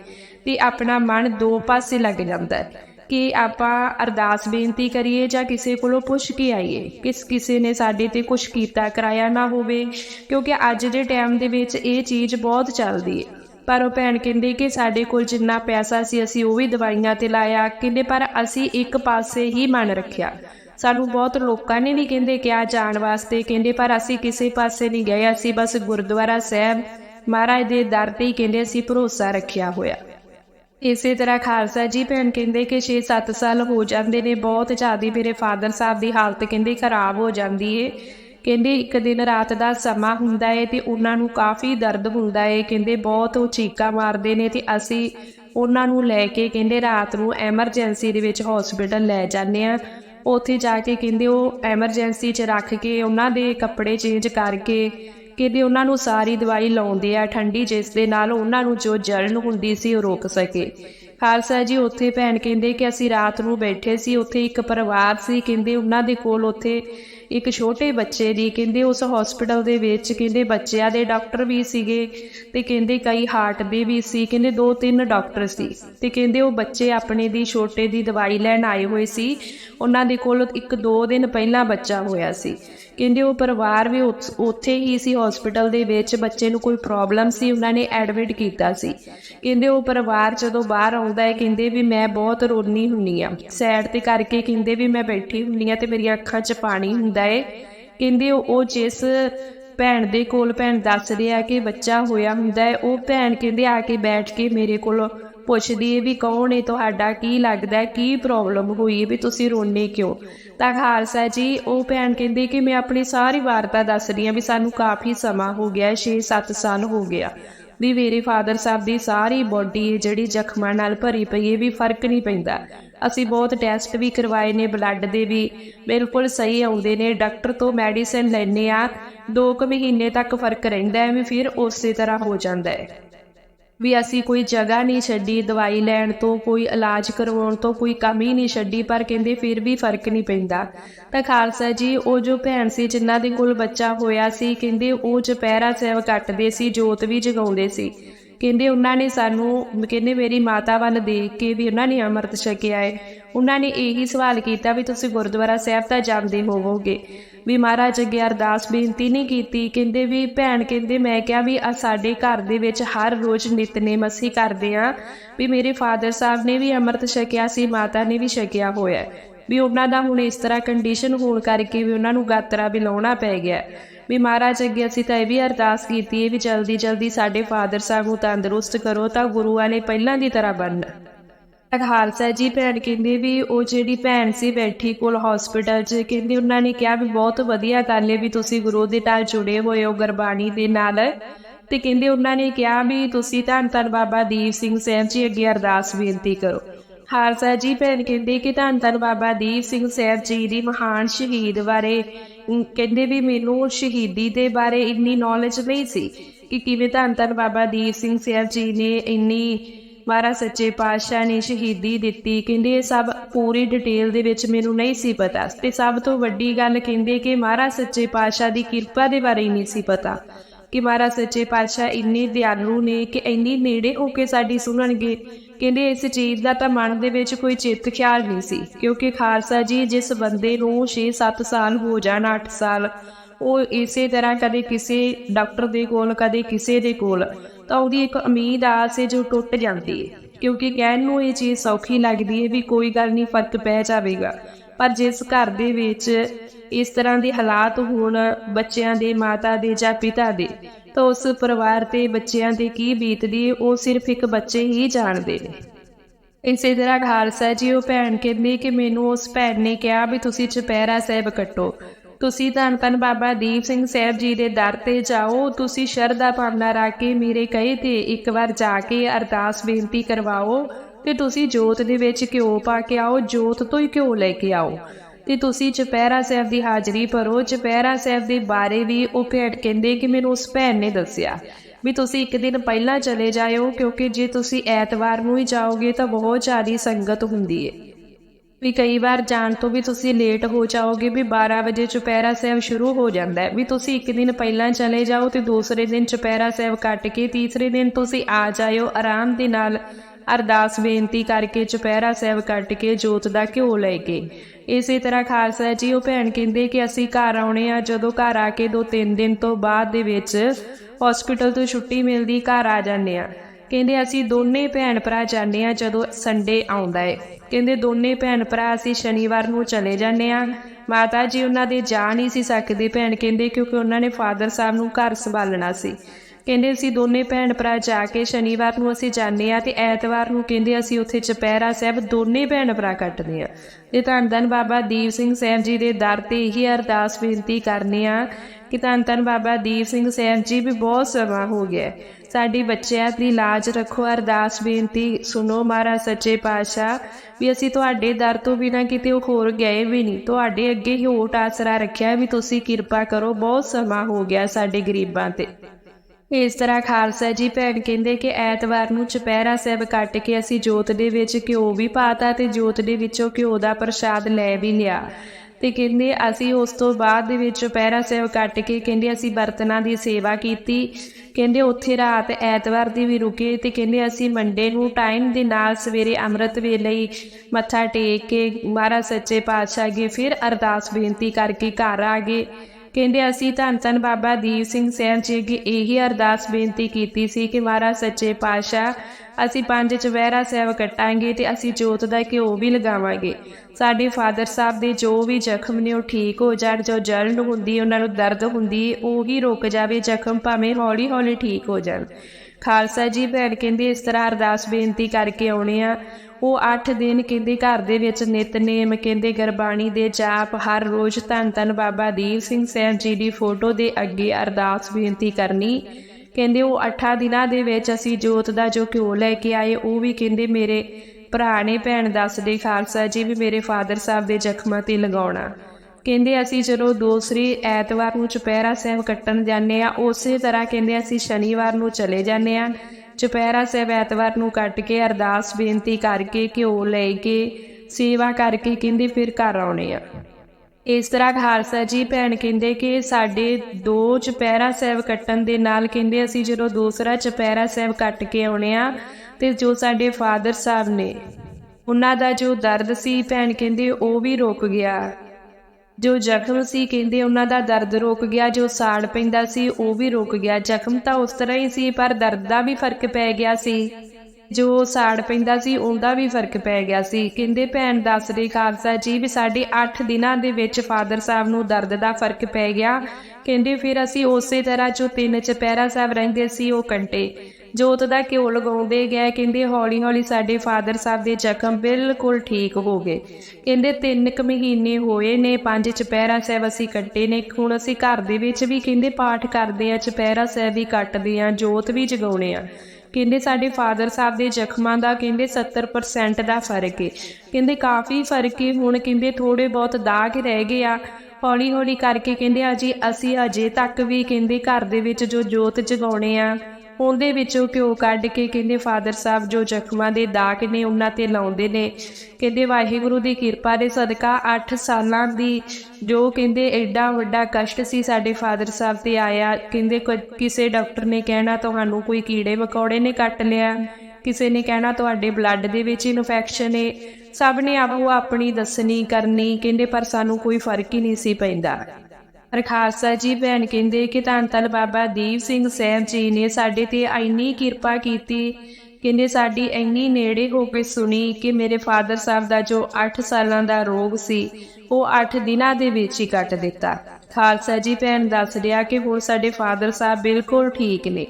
ਤੇ ਆਪਣਾ ਮਨ ਦੋ ਪਾਸੇ ਲੱਗ ਜਾਂਦਾ ਹੈ। ਕਿ ਆਪਾਂ ਅਰਦਾਸ ਬੇਨਤੀ ਕਰੀਏ ਜਾਂ ਕਿਸੇ ਕੋਲੋਂ ਪੁੱਛ ਕੇ ਆਈਏ ਕਿਸ ਕਿਸੇ ਨੇ ਸਾਡੇ ਤੇ ਕੁਝ ਕੀਤਾ, ਕਰਾਇਆ ਨਾ ਹੋਵੇ, ਕਿਉਂਕਿ ਅੱਜ ਦੇ ਟਾਈਮ ਦੇ ਵਿੱਚ ਇਹ ਚੀਜ਼ ਬਹੁਤ ਚੱਲਦੀ ਹੈ ਪਰ ਉਹ ਭੈਣ ਕਹਿੰਦੇ ਕਿ ਸਾਡੇ ਕੋਲ ਜਿੰਨਾ ਪੈਸਾ ਸੀ, ਅਸੀਂ ਉਹ ਵੀ ਦਵਾਈਆਂ ਤੇ ਲਾਇਆ। ਕਹਿੰਦੇ, ਪਰ ਅਸੀਂ ਇੱਕ ਪਾਸੇ ਹੀ ਮਨ ਰੱਖਿਆ। ਸਾਨੂੰ ਬਹੁਤ ਲੋਕਾਂ ਨੇ ਵੀ ਕਹਿੰਦੇ ਕਿਹਾ ਜਾਣ ਵਾਸਤੇ। ਕਹਿੰਦੇ, ਪਰ ਅਸੀਂ ਕਿਸੇ ਪਾਸੇ ਨਹੀਂ ਗਏ। ਅਸੀਂ ਬਸ ਗੁਰਦੁਆਰਾ ਸਾਹਿਬ ਮਹਾਰਾਜ ਦੇ ਦਰ ਤੇ ਹੀ ਕਹਿੰਦੇ, ਅਸੀਂ ਭਰੋਸਾ ਰੱਖਿਆ ਹੋਇਆ। ਇਸੇ ਤਰ੍ਹਾਂ ਖਾਲਸਾ ਜੀ ਭੈਣ ਕਹਿੰਦੇ ਕਿ 6-7 ਸਾਲ ਹੋ ਜਾਂਦੇ ਨੇ, ਬਹੁਤ ਜ਼ਿਆਦਾ ਮੇਰੇ ਫਾਦਰ ਸਾਹਿਬ ਦੀ ਹਾਲਤ ਕਹਿੰਦੇ ਖਰਾਬ ਹੋ ਜਾਂਦੀ ਏ। ਕਹਿੰਦੇ ਇੱਕ ਦਿਨ ਰਾਤ ਦਾ ਸਮਾਂ ਹੁੰਦਾ ਏ ਤੇ ਉਹਨਾਂ ਨੂੰ ਕਾਫੀ ਦਰਦ ਹੁੰਦਾ ਏ। ਕਹਿੰਦੇ ਬਹੁਤ ਉਹ ਚੀਕਾਂ ਮਾਰਦੇ ਨੇ ਤੇ ਅਸੀਂ ਉਹਨਾਂ ਨੂੰ ਲੈ ਕੇ ਕਹਿੰਦੇ ਰਾਤ ਨੂੰ ਐਮਰਜੈਂਸੀ ਦੇ ਵਿੱਚ ਹਸਪੀਟਲ ਲੈ ਜਾਂਦੇ ਆ ਉੱਥੇ ਜਾ ਕੇ ਕਹਿੰਦੇ ਉਹ ਐਮਰਜੈਂਸੀ 'ਚ ਰੱਖ ਕੇ ਉਹਨਾਂ ਦੇ ਕੱਪੜੇ ਚੇਂਜ ਕਰਕੇ ਕਹਿੰਦੇ ਉਹਨਾਂ ਨੂੰ ਸਾਰੀ ਦਵਾਈ ਲਾਉਂਦੇ ਆ, ਠੰਡੀ ਜਿਸ ਦੇ ਨਾਲ ਉਹਨਾਂ ਨੂੰ ਜੋ ਜਲਨ ਹੁੰਦੀ ਸੀ ਉਹ ਰੋਕ ਸਕੇ। ਖਾਲਸਾ ਜੀ ਉੱਥੇ ਭੈਣ ਕਹਿੰਦੇ ਕਿ ਅਸੀਂ ਰਾਤ ਨੂੰ ਬੈਠੇ ਸੀ, ਉੱਥੇ ਇੱਕ ਪਰਿਵਾਰ ਸੀ, ਕਹਿੰਦੇ ਉਹਨਾਂ ਦੇ ਕੋਲ ਉੱਥੇ ਇੱਕ ਛੋਟੇ ਬੱਚੇ ਦੀ, ਕਹਿੰਦੇ ਉਸ ਹਸਪੀਟਲ ਦੇ ਵਿੱਚ ਕਹਿੰਦੇ ਬੱਚਿਆਂ ਦੇ ਡਾਕਟਰ ਵੀ ਸੀਗੇ ਤੇ ਕਹਿੰਦੇ ਕਈ ਹਾਰਟ ਦੇ ਵੀ ਸੀ, ਕਹਿੰਦੇ ਦੋ ਤਿੰਨ ਡਾਕਟਰ ਸੀ ਤੇ ਕਹਿੰਦੇ ਉਹ ਬੱਚੇ ਆਪਣੇ ਦੀ ਛੋਟੇ ਦੀ ਦਵਾਈ ਲੈਣ ਆਏ ਹੋਏ ਸੀ। ਉਹਨਾਂ ਦੇ ਕੋਲ ਇੱਕ ਦੋ ਦਿਨ ਪਹਿਲਾਂ ਬੱਚਾ ਹੋਇਆ ਸੀ। ਕਹਿੰਦੇ ਉਹ ਪਰਿਵਾਰ ਵੀ ਉਥ- ਉੱਥੇ ਹੀ ਸੀ ਹਸਪੀਟਲ ਦੇ ਵਿੱਚ, ਬੱਚੇ ਨੂੰ ਕੋਈ ਪ੍ਰੋਬਲਮ ਸੀ, ਉਹਨਾਂ ਨੇ ਐਡਮਿਟ ਕੀਤਾ ਸੀ। ਕਹਿੰਦੇ ਉਹ ਪਰਿਵਾਰ ਜਦੋਂ ਬਾਹਰ ਆਉਂਦਾ ਹੈ, ਕਹਿੰਦੇ ਵੀ ਮੈਂ ਬਹੁਤ ਰੋਣੀ ਹੁੰਨੀ ਆ ਸਾਈਡ ਤੇ ਕਰਕੇ ਕਹਿੰਦੇ ਵੀ ਮੈਂ ਬੈਠੀ ਹੁੰਨੀ ਆ ਤੇ ਮੇਰੀਆਂ ਅੱਖਾਂ 'ਚ ਪਾਣੀ ਹੁੰਦਾ ਏ ਕਹਿੰਦੇ ਉਹ ਜਿਸ ਭੈਣ ਦੇ ਕੋਲ, ਭੈਣ ਦੱਸਦੇ ਆ ਕਿ ਬੱਚਾ ਹੋਇਆ ਹੁੰਦਾ ਹੈ, ਉਹ ਭੈਣ ਕਹਿੰਦੇ ਆ ਕੇ ਬੈਠ ਕੇ ਮੇਰੇ ਕੋਲ ਪੁੱਛਦੀ ਏ ਵੀ ਕੌਣ ਏ, ਤੁਹਾਡਾ ਕੀ ਲੱਗਦਾ ਕੀ ਪ੍ਰੋਬਲਮ ਹੋਈ ਵੀ ਤੁਸੀਂ ਰੋਣੇ ਕਿਉਂ? ਤਾਂ ਖਾਲਸਾ ਜੀ, ਉਹ ਭੈਣ ਕਹਿੰਦੀ ਕਿ ਮੈਂ ਆਪਣੀ ਸਾਰੀ ਵਾਰਤਾ ਦੱਸ ਰਹੀ ਹਾਂ ਵੀ ਸਾਨੂੰ ਕਾਫੀ ਸਮਾਂ ਹੋ ਗਿਆ 6-7 ਸਾਲ ਹੋ ਗਿਆ। ਵੀ ਮੇਰੇ ਫਾਦਰ ਸਾਹਿਬ ਦੀ ਸਾਰੀ ਬੋਡੀ ਜਿਹੜੀ ਜ਼ਖਮਾਂ ਨਾਲ ਭਰੀ ਪਈ ਹੈ ਵੀ ਫ਼ਰਕ ਨਹੀਂ ਪੈਂਦਾ। ਅਸੀਂ ਬਹੁਤ ਟੈਸਟ ਵੀ ਕਰਵਾਏ ਨੇ ਬਲੱਡ ਦੇ ਵੀ। ਬਿਲਕੁਲ ਸਹੀ ਆਉਂਦੇ ਨੇ ਡਾਕਟਰ ਤੋਂ ਮੈਡੀਸਿਨ ਲੈਣੇ ਆ। 2 ਕੁ ਮਹੀਨੇ ਤੱਕ ਫ਼ਰਕ ਰਹਿੰਦਾ ਹੈ ਵੀ ਫਿਰ ਉਸੇ ਤਰ੍ਹਾਂ ਹੋ ਜਾਂਦਾ ਹੈ ਵੀ ਅਸੀਂ ਕੋਈ ਜਗ੍ਹਾ ਨਹੀਂ ਛੱਡੀ ਦਵਾਈ ਲੈਣ ਤੋਂ, ਕੋਈ ਇਲਾਜ ਕਰਵਾਉਣ ਤੋਂ, ਕੋਈ ਕਮੀ ਨਹੀਂ ਛੱਡੀ, ਪਰ ਕਹਿੰਦੇ ਫਿਰ ਵੀ ਫ਼ਰਕ ਨਹੀਂ ਪੈਂਦਾ। ਤਾਂ ਖਾਲਸਾ ਜੀ, ਉਹ ਜੋ ਭੈਣ ਸੀ, ਜਿਨ੍ਹਾਂ ਦੇ ਕੋਲ ਬੱਚਾ ਹੋਇਆ ਸੀ, ਕਹਿੰਦੇ ਉਹ ਚੁਪਹਿਰਾ ਸਾਹਿਬ ਕੱਟਦੇ ਸੀ, ਜੋਤ ਵੀ ਜਗਾਉਂਦੇ ਸੀ। ਕਹਿੰਦੇ ਉਹਨਾਂ ਨੇ ਸਾਨੂੰ, ਕਹਿੰਦੇ ਮੇਰੀ ਮਾਤਾ ਵੱਲ ਦੇਖ ਕੇ ਵੀ ਉਹਨਾਂ ਨੇ ਅੰਮ੍ਰਿਤ ਛਕਿਆ ਹੈ ਉਹਨਾਂ ਨੇ ਇਹੀ ਸਵਾਲ ਕੀਤਾ ਵੀ ਤੁਸੀਂ ਗੁਰਦੁਆਰਾ ਸਾਹਿਬ ਤਾਂ ਜਾਂਦੇ ਹੋਵੋਗੇ। ਵੀ ਮਹਾਰਾਜ ਅੱਗੇ ਅਰਦਾਸ ਬੇਨਤੀ ਨਹੀਂ ਕੀਤੀ। ਕਹਿੰਦੇ ਵੀ ਭੈਣ, ਕਹਿੰਦੇ ਮੈਂ ਕਿਹਾ ਵੀ ਆ ਸਾਡੇ ਘਰ ਦੇ ਵਿੱਚ ਹਰ ਰੋਜ਼ ਨਿਤਨੇਮ ਅਸੀਂ ਕਰਦੇ ਆ। ਵੀ ਮੇਰੇ ਫਾਦਰ ਸਾਹਿਬ ਨੇ ਵੀ ਅੰਮ੍ਰਿਤ ਛਕਿਆ ਸੀ, ਮਾਤਾ ਨੇ ਵੀ ਛਕਿਆ ਹੋਇਆ ਵੀ ਉਹਨਾਂ ਦਾ ਹੁਣ ਇਸ ਤਰ੍ਹਾਂ ਕੰਡੀਸ਼ਨ ਹੋਣ ਕਰਕੇ ਵੀ ਉਹਨਾਂ ਨੂੰ ਗਾਤਰਾ ਵੀ ਲਾਉਣਾ ਪੈ ਗਿਆ ਵੀ ਮਹਾਰਾਜ ਅੱਗੇ ਅਸੀਂ ਤਾਂ ਇਹ ਵੀ ਅਰਦਾਸ ਕੀਤੀ ਹੈ ਵੀ ਜਲਦੀ ਜਲਦੀ ਸਾਡੇ ਫਾਦਰ ਸਾਹਿਬ ਨੂੰ ਤੰਦਰੁਸਤ ਕਰੋ ਤਾਂ ਗੁਰੂ ਵਾਲੇ ਪਹਿਲਾਂ ਦੀ ਤਰ੍ਹਾਂ ਬਣਨ। ਖਾਲਸਾ ਜੀ ਭੈਣ ਕਹਿੰਦੇ ਵੀ ਉਹ ਜਿਹੜੀ ਭੈਣ ਸੀ ਬੈਠੀ ਕੋਲ ਹਸਪੀਟਲ 'ਚ, ਕਹਿੰਦੇ ਉਹਨਾਂ ਨੇ ਕਿਹਾ ਵੀ ਬਹੁਤ ਵਧੀਆ ਗੱਲ ਹੈ ਵੀ ਤੁਸੀਂ ਗੁਰੂ ਦੇ ਨਾਲ ਜੁੜੇ ਹੋਏ ਹੋ ਗੁਰਬਾਣੀ ਦੇ ਨਾਲ। ਤੇ ਕਹਿੰਦੇ ਉਹਨਾਂ ਨੇ ਕਿਹਾ ਵੀ ਤੁਸੀਂ ਧੰਨ ਧੰਨ ਬਾਬਾ ਦੀਪ ਸਿੰਘ ਸਾਹਿਬ ਜੀ ਅੱਗੇ ਅਰਦਾਸ ਬੇਨਤੀ ਕਰੋ। ਖਾਲਸਾ ਜੀ ਭੈਣ ਕਹਿੰਦੇ ਕਿ ਧੰਨ ਧੰਨ ਬਾਬਾ ਦੀਪ ਸਿੰਘ ਸਾਹਿਬ ਜੀ ਦੀ ਮਹਾਨ ਸ਼ਹੀਦ ਬਾਰੇ। ਕਹਿੰਦੇ ਵੀ ਮੈਨੂੰ ਸ਼ਹੀਦੀ ਦੇ ਬਾਰੇ ਇੰਨੀ ਨੌਲੇਜ ਨਹੀਂ ਸੀ ਕਿ ਕਿਵੇਂ ਧੰਨ ਧੰਨ ਬਾਬਾ ਦੀਪ ਸਿੰਘ ਸਾਹਿਬ ਜੀ ਨੇ ਇੰਨੀ ਮਹਾਰਾਜ ਸੱਚੇ ਪਾਤਸ਼ਾਹ ਨੇ ਸ਼ਹੀਦੀ ਦਿੱਤੀ। ਕਹਿੰਦੇ, ਇਹ ਸਭ ਪੂਰੀ ਡਿਟੇਲ ਦੇ ਵਿੱਚ ਮੈਨੂੰ ਨਹੀਂ ਸੀ ਪਤਾ। ਤੇ ਸਭ ਤੋਂ ਵੱਡੀ ਗੱਲ ਕਹਿੰਦੇ ਕਿ ਮਹਾਰਾਜ ਸੱਚੇ ਪਾਤਸ਼ਾਹ ਦੀ ਕਿਰਪਾ ਦੇ ਬਾਰੇ ਨਹੀਂ ਸੀ ਪਤਾ। ਕਿ ਮਹਾਰਾਜ ਸੱਚੇ ਪਾਤਸ਼ਾਹ ਇੰਨੇ ਦਿਆਲੂ ਨੇ ਕਿ ਇੰਨੀ ਨੇੜੇ ਹੋ ਕੇ ਸਾਡੀ ਸੁਣਨਗੇ। ਕਹਿੰਦੇ, ਇਸ ਚੀਜ਼ ਦਾ ਤਾਂ ਮਨ ਦੇ ਵਿੱਚ ਕੋਈ ਚਿੱਤ ਖਿਆਲ ਨਹੀਂ ਸੀ। ਕਿਉਂਕਿ ਖਾਲਸਾ ਜੀ, ਜਿਸ ਬੰਦੇ ਨੂੰ 6-7 ਸਾਲ ਹੋ ਜਾਣ 8 ਸਾਲ, ਉਹ ਇਸੇ ਤਰ੍ਹਾਂ ਕਦੇ ਕਿਸੇ ਡਾਕਟਰ ਦੇ ਕੋਲ, ਕਦੇ ਕਿਸੇ ਦੇ ਕੋਲ। ਤਾਂ ਉਹਦੀ ਇੱਕ ਉਮੀਦ ਆਸ ਹੈ ਜੋ ਟੁੱਟ ਜਾਂਦੀ ਹੈ। ਕਿਉਂਕਿ ਕਹਿਣ ਨੂੰ ਇਹ ਚੀਜ਼ ਸੌਖੀ ਲੱਗਦੀ ਹੈ ਵੀ ਕੋਈ ਗੱਲ ਨਹੀਂ, ਫ਼ਰਕ ਪੈ ਜਾਵੇਗਾ। ਪਰ ਜਿਸ ਘਰ ਦੇ ਵਿੱਚ ਇਸ ਤਰ੍ਹਾਂ ਦੇ ਹਾਲਾਤ ਹੋਣ ਬੱਚਿਆਂ ਦੇ, ਮਾਤਾ ਦੇ ਜਾਂ ਪਿਤਾ ਦੇ, ਤਾਂ ਉਸ ਪਰਿਵਾਰ ਤੇ ਬੱਚਿਆਂ ਦੇ ਕੀ ਬੀਤਦੀ ਹੈ, ਉਹ ਸਿਰਫ ਇੱਕ ਬੱਚੇ ਹੀ ਜਾਣਦੇ ਨੇ। ਇਸੇ ਤਰ੍ਹਾਂ ਖਾਲਸਾ ਜੀ, ਉਹ ਭੈਣ ਕਹਿੰਦੀ ਕਿ ਮੈਨੂੰ ਉਸ ਭੈਣ ਨੇ ਕਿਹਾ ਵੀ ਤੁਸੀਂ ਚੁਪਹਿਰਾ ਸਾਹਿਬ ਕੱਟੋ। ਤੁਸੀਂ ਧੰਨ ਧੰਨ ਬਾਬਾ ਦੀਪ ਸਿੰਘ ਸਾਹਿਬ ਜੀ ਦੇ ਦਰ ਤੇ ਜਾਓ। ਤੁਸੀਂ ਸ਼ਰਧਾ ਭਾਵਨਾ ਰੱਖ ਕੇ ਮੇਰੇ ਕਹੇ ਤੇ ਇੱਕ ਵਾਰ ਜਾ ਕੇ ਅਰਦਾਸ ਬੇਨਤੀ ਕਰਵਾਓ ਤੇ ਤੁਸੀਂ ਜੋਤ ਦੇ ਵਿੱਚ ਘਿਓ ਪਾ ਕੇ ਆਓ, ਜੋਤ ਤੋਂ ਹੀ ਘਿਓ ਲੈ ਕੇ ਆਓ। ਤੇ ਤੁਸੀਂ ਚੁਪਹਿਰਾ ਸਾਹਿਬ ਦੀ ਹਾਜ਼ਰੀ ਭਰੋ। ਚੁਪਹਿਰਾ ਸਾਹਿਬ ਦੇ ਬਾਰੇ ਵੀ ਉਹ ਭੇਟ ਕਹਿੰਦੇ ਕਿ ਮੈਨੂੰ ਉਸ ਭੈਣ ਨੇ ਦੱਸਿਆ ਵੀ ਤੁਸੀਂ ਇੱਕ ਦਿਨ ਪਹਿਲਾਂ ਚਲੇ ਜਾਇਓ, ਕਿਉਂਕਿ ਜੇ ਤੁਸੀਂ ਐਤਵਾਰ ਨੂੰ ਹੀ ਜਾਓਗੇ ਤਾਂ ਬਹੁਤ ਜ਼ਿਆਦਾ ਸੰਗਤ ਹੁੰਦੀ ਹੈ ਵੀ ਕਈ ਵਾਰ ਜਾਣ ਤੋਂ ਵੀ ਤੁਸੀਂ ਲੇਟ ਹੋ ਜਾਓਗੇ, ਵੀ 12 ਵਜੇ ਚੁਪਹਿਰਾ ਸਾਹਿਬ ਸ਼ੁਰੂ ਹੋ ਜਾਂਦਾ ਹੈ। ਵੀ ਤੁਸੀਂ ਇੱਕ ਦਿਨ ਪਹਿਲਾਂ ਚਲੇ ਜਾਓ ਤੇ ਦੂਸਰੇ ਦਿਨ ਚੁਪਹਿਰਾ ਸਾਹਿਬ ਕੱਟ ਕੇ ਤੀਸਰੇ ਦਿਨ ਤੁਸੀਂ ਆ ਜਾਇਓ, ਆਰਾਮ ਦੇ ਨਾਲ ਅਰਦਾਸ ਬੇਨਤੀ ਕਰਕੇ ਚੁਪਹਿਰਾ ਸਾਹਿਬ ਕੱਟ ਕੇ ਜੋਤ ਦਾ ਘਿਓ ਲੈ ਕੇ। ਇਸੇ ਤਰ੍ਹਾਂ ਖਾਲਸਾ ਜੀ, ਉਹ ਭੈਣ ਕਹਿੰਦੇ ਕਿ ਅਸੀਂ ਘਰ ਆਉਣੇ ਆ, ਜਦੋਂ ਘਰ ਆ ਕੇ ਦੋ ਤਿੰਨ ਦਿਨ ਤੋਂ ਬਾਅਦ ਦੇ ਵਿੱਚ ਹਸਪੀਟਲ ਤੋਂ ਛੁੱਟੀ ਮਿਲਦੀ, ਘਰ ਆ ਜਾਂਦੇ ਆ। ਕਹਿੰਦੇ ਅਸੀਂ ਦੋਨੇ ਭੈਣ ਭਰਾ ਜਾਂਦੇ ਆ ਜਦੋਂ ਸੰਡੇ ਆਉਂਦਾ ਏ ਕਹਿੰਦੇ ਦੋਨੇ ਭੈਣ ਭਰਾ ਅਸੀਂ ਸ਼ਨੀਵਾਰ ਨੂੰ ਚਲੇ ਜਾਂਦੇ ਆ ਮਾਤਾ ਜੀ ਉਹਨਾਂ ਦੇ ਜਾ ਨਹੀਂ ਸੀ ਸਕਦੇ ਭੈਣ ਕਹਿੰਦੇ ਕਿਉਂਕਿ ਉਹਨਾਂ ਨੇ ਫਾਦਰ ਸਾਹਿਬ ਨੂੰ ਘਰ ਸੰਭਾਲਣਾ ਸੀ। ਕਹਿੰਦੇ ਅਸੀਂ ਦੋਨੇ ਭੈਣ ਭਰਾ ਜਾ ਕੇ ਸ਼ਨੀਵਾਰ ਨੂੰ ਅਸੀਂ ਜਾਂਦੇ ਆ ਤੇ ਐਤਵਾਰ ਨੂੰ ਕਹਿੰਦੇ ਅਸੀਂ ਉੱਥੇ ਚਪਹਿਰਾ ਸਾਹਿਬ ਦੋਨੇ ਭੈਣ ਭਰਾ ਕੱਟਦੇ ਆ ਤੇ ਧੰਨ ਧੰਨ ਬਾਬਾ ਦੀਪ ਸਿੰਘ ਸਾਹਿਬ ਜੀ ਦੇ ਦਰ ਤੇ ਇਹੀ ਅਰਦਾਸ ਬੇਨਤੀ ਕਰਨੇ ਆ ਕਿ ਧੰਨ ਧੰਨ ਬਾਬਾ ਦੀਪ ਸਿੰਘ ਸਾਹਿਬ ਜੀ ਵੀ ਬਹੁਤ ਸਮਾਂ ਹੋ ਗਿਆ ਸਾਡੀ ਬੱਚਿਆਂ ਦੀ ਲਾਜ ਰੱਖੋ। ਅਰਦਾਸ ਬੇਨਤੀ ਸੁਣੋ ਮਹਾਰਾਜ ਸੱਚੇ ਪਾਤਸ਼ਾਹ, ਵੀ ਅਸੀਂ ਤੁਹਾਡੇ ਦਰ ਤੋਂ ਬਿਨਾਂ ਕਿਤੇ ਹੋਰ ਗਏ ਵੀ ਨਹੀਂ। ਤੁਹਾਡੇ ਅੱਗੇ ਹੀ ਹੋਟ ਆਸਰਾ ਰੱਖਿਆ ਵੀ ਤੁਸੀਂ ਕਿਰਪਾ ਕਰੋ, ਬਹੁਤ ਸਮਾਂ ਹੋ ਗਿਆ ਸਾਡੇ ਗਰੀਬਾਂ ਤੇ। ਇਸ ਤਰ੍ਹਾਂ ਖਾਲਸਾ ਜੀ ਭੈਣ ਕਹਿੰਦੇ ਕਿ ਐਤਵਾਰ ਨੂੰ ਚੁਪਹਿਰਾ ਸਾਹਿਬ ਕੱਟ ਕੇ ਅਸੀਂ ਜੋਤ ਦੇ ਵਿੱਚ ਘਿਓ ਵੀ ਪਾਤਾ ਤੇ ਜੋਤ ਦੇ ਵਿੱਚੋਂ ਘਿਓ ਦਾ ਪ੍ਰਸ਼ਾਦ ਲੈ ਵੀ ਲਿਆ। ਤੇ ਕਹਿੰਦੇ ਅਸੀਂ ਉਸ ਤੋਂ ਬਾਅਦ ਦੇ ਵਿੱਚ ਪਹਿਰਾ ਸਾਹਿਬ ਕੱਟ ਕੇ ਕਹਿੰਦੇ ਅਸੀਂ ਬਰਤਨਾਂ ਦੀ ਸੇਵਾ ਕੀਤੀ। ਕਹਿੰਦੇ ਉੱਥੇ ਰਾਤ ਐਤਵਾਰ ਦੀ ਵੀ ਰੁਕੇ ਤੇ ਕਹਿੰਦੇ ਅਸੀਂ ਮੰਡੇ ਨੂੰ ਟਾਈਮ ਦੇ ਨਾਲ ਸਵੇਰੇ ਅੰਮ੍ਰਿਤ ਵੇਲੇ ਹੀ ਮੱਥਾ ਟੇਕ ਕੇ ਮਹਾਰਾਜ ਸੱਚੇ ਪਾਤਸ਼ਾਹ ਅੱਗੇ ਫਿਰ ਅਰਦਾਸ ਬੇਨਤੀ ਕਰਕੇ ਘਰ ਆ ਗਏ। ਕਹਿੰਦੇ ਅਸੀਂ ਧੰਨ ਧੰਨ ਬਾਬਾ ਦੀਪ ਸਿੰਘ ਸਾਹਿਬ ਜੀ ਅੱਗੇ ਇਹੀ ਅਰਦਾਸ ਬੇਨਤੀ ਕੀਤੀ ਸੀ ਕਿ ਮਹਾਰਾਜ ਸੱਚੇ ਪਾਤਸ਼ਾਹ, ਅਸੀਂ ਪੰਜ ਚੁਪਹਿਰਾ ਸਾਹਿਬ ਕੱਟਾਂਗੇ ਤੇ ਅਸੀਂ ਜੋਤ ਦਾ ਘਿਓ ਵੀ ਲਗਾਵਾਂਗੇ। ਸਾਡੇ ਫਾਦਰ ਸਾਹਿਬ ਦੇ ਜੋ ਵੀ ਜ਼ਖਮ ਨੇ ਉਹ ਠੀਕ ਹੋ ਜਾਣ, ਜੋ ਜਲਨ ਹੁੰਦੀ, ਉਹਨਾਂ ਨੂੰ ਦਰਦ ਹੁੰਦੀ, ਉਹ ਹੀ ਰੁਕ ਜਾਵੇ, ਜ਼ਖਮ ਭਾਵੇਂ ਹੌਲੀ ਹੌਲੀ ਠੀਕ ਹੋ ਜਾਣ। ਖਾਲਸਾ ਜੀ ਭੈਣ ਕਹਿੰਦੇ ਇਸ ਤਰ੍ਹਾਂ ਅਰਦਾਸ ਬੇਨਤੀ ਕਰਕੇ ਆਉਣੇ ਆ। ਉਹ 8 ਦਿਨ ਕਹਿੰਦੇ ਘਰ ਦੇ ਵਿੱਚ ਨਿਤਨੇਮ ਕਹਿੰਦੇ ਗੁਰਬਾਣੀ ਦੇ ਜਾਪ ਹਰ ਰੋਜ਼ ਧੰਨ ਧੰਨ ਬਾਬਾ ਦੀਪ ਸਿੰਘ ਸਾਹਿਬ ਜੀ ਦੀ ਫੋਟੋ ਦੇ ਅੱਗੇ ਅਰਦਾਸ ਬੇਨਤੀ ਕਰਨੀ। ਕਹਿੰਦੇ ਉਹ 8 ਦਿਨਾਂ ਦੇ ਵਿੱਚ ਅਸੀਂ ਜੋਤ ਦਾ ਜੋ ਘਿਓ ਲੈ ਕੇ ਆਏ, ਉਹ ਵੀ ਕਹਿੰਦੇ ਮੇਰੇ ਭਰਾ ਨੇ ਭੈਣ ਦੱਸਦੇ ਖਾਲਸਾ ਜੀ ਵੀ ਮੇਰੇ ਫਾਦਰ ਸਾਹਿਬ ਦੇ ਜ਼ਖਮਾਂ ਤੇ ਲਗਾਉਣਾ। ਕਹਿੰਦੇ ਅਸੀਂ ਜਦੋਂ ਦੂਸਰੀ ਐਤਵਾਰ ਨੂੰ ਚੁਪਹਿਰਾ ਸਾਹਿਬ ਕੱਟਣ ਜਾਂਦੇ ਆ ਉਸੇ ਤਰ੍ਹਾਂ ਕਹਿੰਦੇ ਅਸੀਂ ਸ਼ਨੀਵਾਰ ਨੂੰ ਚਲੇ ਜਾਂਦੇ ਆ ਚੁਪਹਿਰਾ ਸਾਹਿਬ ਐਤਵਾਰ ਨੂੰ ਕੱਟ ਕੇ ਅਰਦਾਸ ਬੇਨਤੀ ਕਰਕੇ ਘਿਓ ਲੈ ਕੇ ਸੇਵਾ ਕਰਕੇ ਕਹਿੰਦੇ ਫਿਰ ਘਰ ਆਉਣੇ ਆ। ਇਸ ਤਰ੍ਹਾਂ ਖਾਲਸਾ ਜੀ ਭੈਣ ਕਹਿੰਦੇ ਕਿ ਸਾਡੇ ਦੋ ਚੁਪਹਿਰਾ ਸਾਹਿਬ ਕੱਟਣ ਦੇ ਨਾਲ ਕਹਿੰਦੇ ਅਸੀਂ ਜਦੋਂ ਦੂਸਰਾ ਚੁਪਹਿਰਾ ਸਾਹਿਬ ਕੱਟ ਕੇ ਆਉਣੇ ਆ ਤੇ ਜੋ ਸਾਡੇ ਫਾਦਰ ਸਾਹਿਬ ਨੇ, ਉਹਨਾਂ ਦਾ ਜੋ ਦਰਦ ਸੀ ਭੈਣ ਕਹਿੰਦੇ ਉਹ ਵੀ ਰੁਕ ਗਿਆ। ਜੋ ਜ਼ਖਮ ਸੀ ਕਹਿੰਦੇ ਉਹਨਾਂ ਦਾ ਦਰਦ ਰੁਕ ਗਿਆ, ਜੋ ਸਾੜ ਪੈਂਦਾ ਸੀ ਉਹ ਵੀ ਰੁਕ ਗਿਆ। ਜ਼ਖਮ ਤਾਂ ਉਸ ਤਰ੍ਹਾਂ ਹੀ ਸੀ, ਪਰ ਦਰਦ ਦਾ ਵੀ ਫ਼ਰਕ ਪੈ ਗਿਆ ਸੀ। ਜੋ ਸਾੜ ਪੈਂਦਾ ਸੀ, ਉਹਦਾ ਵੀ ਫ਼ਰਕ ਪੈ ਗਿਆ ਸੀ। ਕਹਿੰਦੇ, ਭੈਣ ਦੱਸ ਰਹੀ ਖਾਲਸਾ ਜੀ, ਵੀ ਸਾਡੇ 8 ਦਿਨਾਂ ਦੇ ਵਿੱਚ ਫਾਦਰ ਸਾਹਿਬ ਨੂੰ ਦਰਦ ਦਾ ਫ਼ਰਕ ਪੈ ਗਿਆ। ਕਹਿੰਦੇ, ਫਿਰ ਅਸੀਂ ਉਸੇ ਤਰ੍ਹਾਂ ਜੋ ਤਿੰਨ ਚਪਹਿਰਾ ਸਾਹਿਬ ਰਹਿੰਦੇ ਸੀ, ਉਹ ਕੰਟੇ ਜੋਤ ਦਾ ਘਿਓ ਲਗਾਉਂਦੇ ਗਏ, ਕਹਿੰਦੇ ਹੌਲੀ ਹੌਲੀ ਸਾਡੇ ਫਾਦਰ ਸਾਹਿਬ ਦੇ ਜ਼ਖਮ ਬਿਲਕੁਲ ਠੀਕ ਹੋ ਗਏ। ਕਹਿੰਦੇ ਤਿੰਨ ਕੁ ਮਹੀਨੇ ਹੋਏ ਨੇ, ਪੰਜ ਚਪਹਿਰਾ ਸਾਹਿਬ ਅਸੀਂ ਕੱਟੇ ਨੇ ਹੁਣ ਅਸੀਂ ਘਰ ਦੇ ਵਿੱਚ ਵੀ ਕਹਿੰਦੇ ਪਾਠ ਕਰਦੇ ਆ ਚਪਹਿਰਾ ਸਾਹਿਬ ਵੀ ਕੱਟਦੇ ਆ ਜੋਤ ਵੀ ਜਗਾਉਣੇ ਆ ਕਹਿੰਦੇ ਸਾਡੇ ਫਾਦਰ ਸਾਹਿਬ ਦੇ ਜ਼ਖਮਾਂ ਦਾ ਕਹਿੰਦੇ 70% ਦਾ ਫ਼ਰਕ ਹੈ ਕਹਿੰਦੇ ਕਾਫੀ ਫ਼ਰਕ ਹੈ ਹੁਣ ਕਹਿੰਦੇ ਥੋੜੇ ਬਹੁਤ ਦਾਗ ਰਹਿ ਗਏ ਆ। ਹੌਲੀ ਹੌਲੀ ਕਰਕੇ ਕਹਿੰਦੇ ਆ ਜੀ ਅਸੀਂ ਅਜੇ ਤੱਕ ਵੀ ਕਹਿੰਦੇ ਘਰ ਦੇ ਵਿੱਚ ਜੋ ਜੋਤ ਜਗਾਉਣੇ ਆ ਉਹਦੇ ਵਿੱਚੋਂ ਘਿਓ ਕੱਢ ਕੇ ਕਹਿੰਦੇ ਫਾਦਰ ਸਾਹਿਬ ਜੋ ਜ਼ਖਮਾਂ ਦੇ ਦਾਗ ਨੇ ਉਹਨਾਂ ਤੇ ਲਾਉਂਦੇ ਨੇ। ਕਹਿੰਦੇ ਵਾਹਿਗੁਰੂ ਦੀ ਕਿਰਪਾ ਦੇ ਸਦਕਾ 8 ਸਾਲਾਂ ਦੀ ਜੋ ਕਹਿੰਦੇ ਐਡਾ ਵੱਡਾ ਕਸ਼ਟ ਸੀ ਸਾਡੇ ਫਾਦਰ ਸਾਹਿਬ ਤੇ ਆਇਆ। ਕਹਿੰਦੇ ਕੁ- ਕਿਸੇ ਡਾਕਟਰ ਨੇ ਕਹਿਣਾ ਤੁਹਾਨੂੰ ਕੋਈ ਕੀੜੇ ਮਕੌੜੇ ਨੇ ਕੱਟ ਲਿਆ। ਕਿਸੇ ਨੇ ਕਹਿਣਾ ਤੁਹਾਡੇ ਬਲੱਡ ਦੇ ਵਿੱਚ ਇਨਫੈਕਸ਼ਨ ਹੈ ਸਭ ਨੇ ਆਪੋ ਆਪਣੀ ਦੱਸਣੀ ਕਰਨੀ। ਕਹਿੰਦੇ ਪਰ ਸਾਨੂੰ ਕੋਈ ਫ਼ਰਕ ਹੀ ਨਹੀਂ ਸੀ ਪੈਂਦਾ। ਪਰ ਖਾਲਸਾ ਜੀ ਭੈਣ ਕਹਿੰਦੇ ਕਿ ਧੰਨ ਧੰਨ ਬਾਬਾ ਦੀਪ ਸਿੰਘ ਸਾਹਿਬ ਜੀ ਨੇ ਸਾਡੇ ਤੇ ਇੰਨੀ ਕਿਰਪਾ ਕੀਤੀ, ਕਹਿੰਦੇ ਸਾਡੀ ਇੰਨੀ ਨੇੜੇ ਹੋ ਕੇ ਸੁਣੀ ਕਿ ਮੇਰੇ ਫਾਦਰ ਸਾਹਿਬ ਦਾ ਜੋ 8 ਸਾਲਾਂ ਦਾ ਰੋਗ ਸੀ, ਉਹ 8 ਦਿਨਾਂ ਦੇ ਵਿੱਚ ਹੀ ਕੱਟ ਦਿੱਤਾ। ਖਾਲਸਾ ਜੀ ਭੈਣ ਦੱਸ ਰਿਹਾ ਕਿ ਹੋਰ ਸਾਡੇ ਫਾਦਰ ਸਾਹਿਬ ਬਿਲਕੁਲ ਠੀਕ ਨੇ।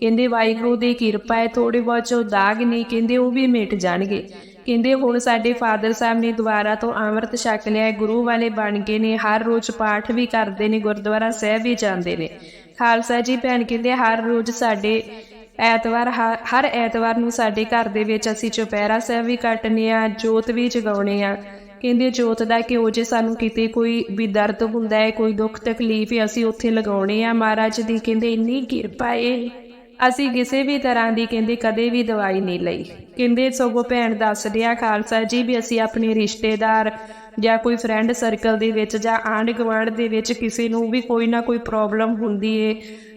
ਕਹਿੰਦੇ ਵਾਹਿਗੁਰੂ ਦੀ ਕਿਰਪਾ ਹੈ ਥੋੜੇ ਬਹੁਤ ਜੋ ਦਾਗ ਨੇ, ਕਹਿੰਦੇ ਉਹ ਵੀ ਮਿਟ ਜਾਣਗੇ। ਕਹਿੰਦੇ ਹੁਣ ਸਾਡੇ ਫਾਦਰ ਸਾਹਿਬ ਨੇ ਦੁਬਾਰਾ ਤੋਂ ਅੰਮ੍ਰਿਤ ਛਕ ਲਿਆ, ਗੁਰੂ ਵਾਲੇ ਬਣ ਗਏ ਨੇ, ਹਰ ਰੋਜ਼ ਪਾਠ ਵੀ ਕਰਦੇ ਨੇ, ਗੁਰਦੁਆਰਾ ਸਾਹਿਬ ਵੀ ਜਾਂਦੇ ਨੇ। ਖਾਲਸਾ ਜੀ ਭੈਣ ਕਹਿੰਦੇ ਹਰ ਰੋਜ਼ ਸਾਡੇ ਐਤਵਾਰ, ਹ- ਹਰ ਐਤਵਾਰ ਨੂੰ ਸਾਡੇ ਘਰ ਦੇ ਵਿੱਚ ਅਸੀਂ ਚੁਪਹਿਰਾ ਸਾਹਿਬ ਵੀ ਕੱਟਨੇ ਆ, ਜੋਤ ਵੀ ਜਗਾਉਣੇ ਆ। ਕਹਿੰਦੇ ਜੋਤ ਦਾ ਘਿਓ ਜੇ ਸਾਨੂੰ ਕਿਤੇ ਕੋਈ ਵੀ ਦਰਦ ਹੁੰਦਾ ਹੈ, ਕੋਈ ਦੁੱਖ ਤਕਲੀਫ ਹੈ, ਅਸੀਂ ਉੱਥੇ ਲਗਾਉਣੇ ਆ। ਮਹਾਰਾਜ ਦੀ ਕਹਿੰਦੇ ਇੰਨੀ ਕਿਰਪਾ ਏ। ਅਸੀਂ ਕਿਸੇ ਵੀ ਤਰ੍ਹਾਂ ਦੀ ਕਹਿੰਦੇ ਕਦੇ ਵੀ ਦਵਾਈ ਨਹੀਂ ਲਈ। ਕਹਿੰਦੇ ਸਗੋਂ ਭੈਣ ਦੱਸ ਰਿਹਾ ਖਾਲਸਾ ਜੀ, ਵੀ ਅਸੀਂ ਆਪਣੇ ਰਿਸ਼ਤੇਦਾਰ ਜਾਂ ਕੋਈ ਫਰੈਂਡ ਸਰਕਲ ਦੇ ਵਿੱਚ ਜਾਂ ਆਂਢ ਗੁਆਂਢ ਦੇ ਵਿੱਚ ਕਿਸੇ ਨੂੰ ਵੀ ਕੋਈ ਨਾ ਕੋਈ ਪ੍ਰੋਬਲਮ ਹੁੰਦੀ ਏ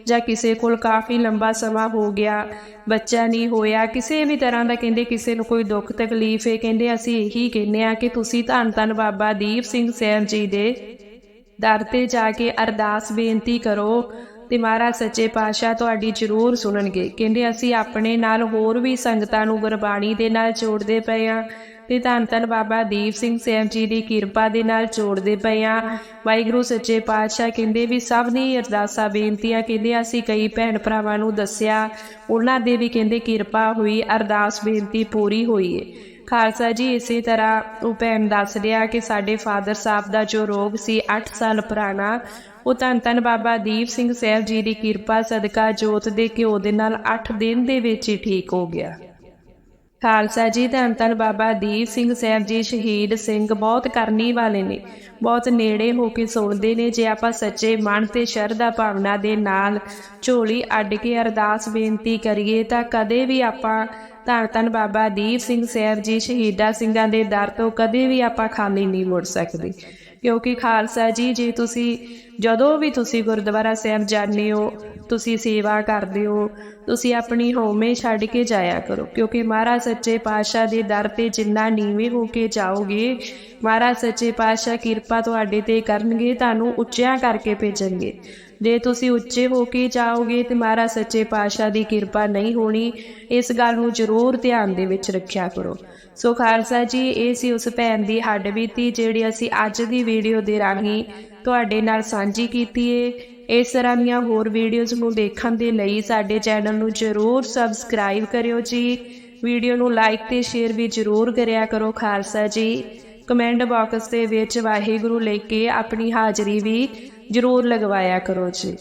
ਜਾਂ ਕਿਸੇ ਕੋਲ ਕਾਫੀ ਲੰਬਾ ਸਮਾਂ ਹੋ ਗਿਆ, ਬੱਚਾ ਨਹੀਂ ਹੋਇਆ, ਕਿਸੇ ਵੀ ਤਰ੍ਹਾਂ ਦਾ ਕਹਿੰਦੇ ਕਿਸੇ ਨੂੰ ਕੋਈ ਦੁੱਖ ਤਕਲੀਫ ਏ, ਕਹਿੰਦੇ ਅਸੀਂ ਇਹੀ ਕਹਿੰਦੇ ਆ ਕਿ ਤੁਸੀਂ ਧੰਨ ਧੰਨ ਬਾਬਾ ਦੀਪ ਸਿੰਘ ਸੈਨ ਜੀ ਦੇ ਦਰ ਤੇ ਜਾ ਕੇ ਅਰਦਾਸ ਬੇਨਤੀ ਕਰੋ ਤੇ ਮਹਾਰਾਜ ਸੱਚੇ ਪਾਤਸ਼ਾਹ ਤੁਹਾਡੀ ਜ਼ਰੂਰ ਸੁਣਨਗੇ। ਕਹਿੰਦੇ ਅਸੀਂ ਆਪਣੇ ਨਾਲ ਹੋਰ ਵੀ ਸੰਗਤਾਂ ਨੂੰ ਗੁਰਬਾਣੀ ਦੇ ਨਾਲ ਜੋੜਦੇ ਪਏ ਆ ਤੇ ਧੰਨ ਧੰਨ ਬਾਬਾ ਦੀਪ ਸਿੰਘ ਸਾਹਿਬ ਜੀ ਦੀ ਕਿਰਪਾ ਦੇ ਨਾਲ ਜੋੜਦੇ ਪਏ ਆ। ਵਾਹਿਗੁਰੂ ਸੱਚੇ ਪਾਤਸ਼ਾਹ ਕਹਿੰਦੇ ਵੀ ਸਭ ਦੀ ਅਰਦਾਸਾਂ, ਬੇਨਤੀਆਂ ਕਹਿੰਦੇ ਅਸੀਂ ਕਈ ਭੈਣ ਭਰਾਵਾਂ ਨੂੰ ਦੱਸਿਆ। ਉਹਨਾਂ ਦੇ ਵੀ ਕਹਿੰਦੇ ਕਿਰਪਾ ਹੋਈ, ਅਰਦਾਸ, ਬੇਨਤੀ ਪੂਰੀ ਹੋਈ ਏ। ਖਾਲਸਾ ਜੀ, ਇਸੇ ਤਰ੍ਹਾਂ ਉਹ ਭੈਣ ਦੱਸ ਰਿਹਾ ਕਿ ਸਾਡੇ ਫਾਦਰ ਸਾਹਿਬ ਦਾ ਜੋ ਰੋਗ ਸੀ 8 ਸਾਲ ਪੁਰਾਣਾ ਉਹ ਧੰਨ ਧੰਨ ਬਾਬਾ ਦੀਪ ਸਿੰਘ ਸਾਹਿਬ ਜੀ ਦੀ ਕਿਰਪਾ, ਸਦਕਾ, ਜੋਤ ਦੇ ਘਿਓ ਦੇ ਨਾਲ 8 ਦਿਨ ਦੇ ਵਿੱਚ ਹੀ ਠੀਕ ਹੋ ਗਿਆ। ਖਾਲਸਾ ਜੀ, ਧੰਨ ਧੰਨ ਬਾਬਾ ਦੀਪ ਸਿੰਘ ਸਾਹਿਬ ਜੀ, ਸ਼ਹੀਦ ਸਿੰਘ ਬਹੁਤ ਕਰਨੀ ਵਾਲੇ ਨੇ। ਬਹੁਤ ਨੇੜੇ ਹੋ ਕੇ ਸੁਣਦੇ ਨੇ, ਜੇ ਆਪਾਂ ਸੱਚੇ ਮਨ ਤੇ ਸ਼ਰਧਾ ਭਾਵਨਾ ਦੇ ਨਾਲ ਝੋਲੀ ਅੱਡ ਕੇ ਅਰਦਾਸ ਬੇਨਤੀ ਕਰੀਏ, ਤਾਂ ਕਦੇ ਵੀ ਆਪਾਂ ਧੰਨ ਧੰਨ ਬਾਬਾ ਦੀਪ ਸਿੰਘ ਸਾਹਿਬ ਜੀ, ਸ਼ਹੀਦਾਂ ਸਿੰਘਾਂ ਦੇ ਦਰ ਤੋਂ ਕਦੇ ਵੀ ਆਪਾਂ ਖਾਲੀ ਨਹੀਂ ਮੁੜ ਸਕਦੇ। ਕਿਉਂਕਿ ਖਾਲਸਾ ਜੀ, ਜੇ ਤੁਸੀਂ ਜਦੋਂ ਵੀ ਤੁਸੀਂ ਗੁਰਦੁਆਰਾ ਸਾਹਿਬ ਜਾਂਦੇ ਹੋ, ਤੁਸੀਂ ਸੇਵਾ ਕਰਦੇ ਹੋ, ਤੁਸੀਂ ਆਪਣੀ ਹੋਮੇ ਛੱਡ ਕੇ ਜਾਇਆ ਕਰੋ। ਕਿਉਂਕਿ ਮਹਾਰਾਜ ਸੱਚੇ ਪਾਤਸ਼ਾਹ ਦੇ ਦਰ ਤੇ ਜਿੰਨਾ ਨੀਵੇਂ ਹੋ ਕੇ ਜਾਓਗੇ, ਮਹਾਰਾਜ ਸੱਚੇ ਪਾਤਸ਼ਾਹ ਕਿਰਪਾ ਤੁਹਾਡੇ ਤੇ ਕਰਨਗੇ, ਤੁਹਾਨੂੰ ਉੱਚਿਆਂ ਕਰਕੇ ਭੇਜਣਗੇ। ਜੇ ਤੁਸੀਂ ਉੱਚੇ ਹੋ ਕੇ ਜਾਓਗੇ ਤੇ ਮਹਾਰਾਜ ਸੱਚੇ ਪਾਤਸ਼ਾਹ ਦੀ ਕਿਰਪਾ ਨਹੀਂ ਹੋਣੀ, ਇਸ ਗੱਲ ਨੂੰ ਜ਼ਰੂਰ ਧਿਆਨ ਦੇ ਵਿੱਚ ਰੱਖਿਆ ਕਰੋ। ਸੋ ਖਾਲਸਾ ਜੀ, ਇਹ ਸੀ ਉਸ ਭੈਣ ਦੀ ਹੱਡ ਬੀਤੀ, ਜਿਹੜੀ ਅਸੀਂ ਅੱਜ ਦੀ ਵੀਡੀਓ ਦੇ ਰਾਹੀਂ ਤੁਹਾਡੇ ਨਾਲ ਸਾਂਝੀ ਕੀਤੀ ਏ। ਇਸ ਤਰ੍ਹਾਂ ਦੀਆਂ ਹੋਰ ਵੀਡੀਓਜ਼ ਨੂੰ ਦੇਖਣ ਦੇ ਲਈ ਸਾਡੇ ਚੈਨਲ ਨੂੰ ਜ਼ਰੂਰ ਸਬਸਕ੍ਰਾਈਬ ਕਰਿਓ ਜੀ। ਵੀਡੀਓ ਨੂੰ ਲਾਈਕ ਤੇ ਸ਼ੇਅਰ ਵੀ ਜ਼ਰੂਰ ਕਰਿਆ ਕਰੋ ਖਾਲਸਾ ਜੀ। ਕਮੈਂਟ ਬਾਕਸ ਦੇ ਵਿੱਚ ਵਾਹਿਗੁਰੂ ਲੈ ਕੇ ਆਪਣੀ ਹਾਜ਼ਰੀ ਵੀ ਜ਼ਰੂਰ ਲਗਵਾਇਆ ਕਰੋ ਜੀ।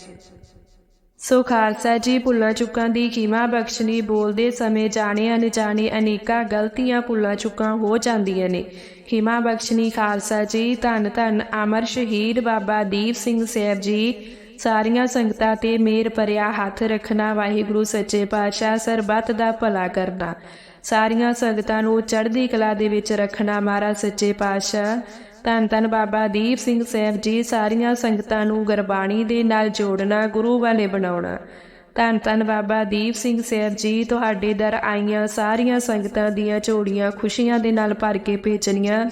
ਸੋ ਖਾਲਸਾ ਜੀ, ਭੁੱਲਾਂ ਚੁੱਕਾਂ ਦੀ ਖੀਮਾ ਬਖਸ਼ਣੀ, ਬੋਲਦੇ ਸਮੇਂ ਜਾਣੇ ਅਣਜਾਣੇ ਅਨੇਕਾਂ ਗਲਤੀਆਂ ਭੁੱਲਾਂ ਚੁੱਕਾਂ ਹੋ ਜਾਂਦੀਆਂ ਨੇ। ਖੀਮਾ ਬਖਸ਼ਣੀ ਖਾਲਸਾ ਜੀ, ਧੰਨ ਧੰਨ ਅਮਰ ਸ਼ਹੀਦ ਬਾਬਾ ਦੀਪ ਸਿੰਘ ਸਾਹਿਬ ਜੀ, ਸਾਰੀਆਂ ਸੰਗਤਾਂ ਤੇ ਮੇਰ ਭਰਿਆ ਹੱਥ ਰੱਖਣਾ, ਵਾਹਿਗੁਰੂ ਸੱਚੇ ਪਾਤਸ਼ਾਹ ਸਰਬੱਤ ਦਾ ਭਲਾ ਕਰਨਾ। ਸਾਰੀਆਂ ਸੰਗਤਾਂ ਨੂੰ ਚੜ੍ਹਦੀ ਕਲਾ ਦੇ ਵਿੱਚ ਰੱਖਣਾ, ਮਹਾਰਾਜ ਸੱਚੇ ਪਾਤਸ਼ਾਹ। ਧੰਨ ਧੰਨ ਬਾਬਾ ਦੀਪ ਸਿੰਘ ਸਾਹਿਬ ਜੀ, ਸਾਰੀਆਂ ਸੰਗਤਾਂ ਨੂੰ ਗੁਰਬਾਣੀ ਦੇ ਨਾਲ ਜੋੜਨਾ, ਗੁਰੂ ਵਾਲੇ ਬਣਾਉਣਾ। ਧੰਨ ਧੰਨ ਬਾਬਾ ਦੀਪ ਸਿੰਘ ਸਾਹਿਬ ਜੀ, ਤੁਹਾਡੇ ਦਰ ਆਈਆਂ ਸਾਰੀਆਂ ਸੰਗਤਾਂ ਦੀਆਂ ਝੋੜੀਆਂ ਖੁਸ਼ੀਆਂ ਦੇ ਨਾਲ ਭਰ ਕੇ ਭੇਜਣੀਆਂ।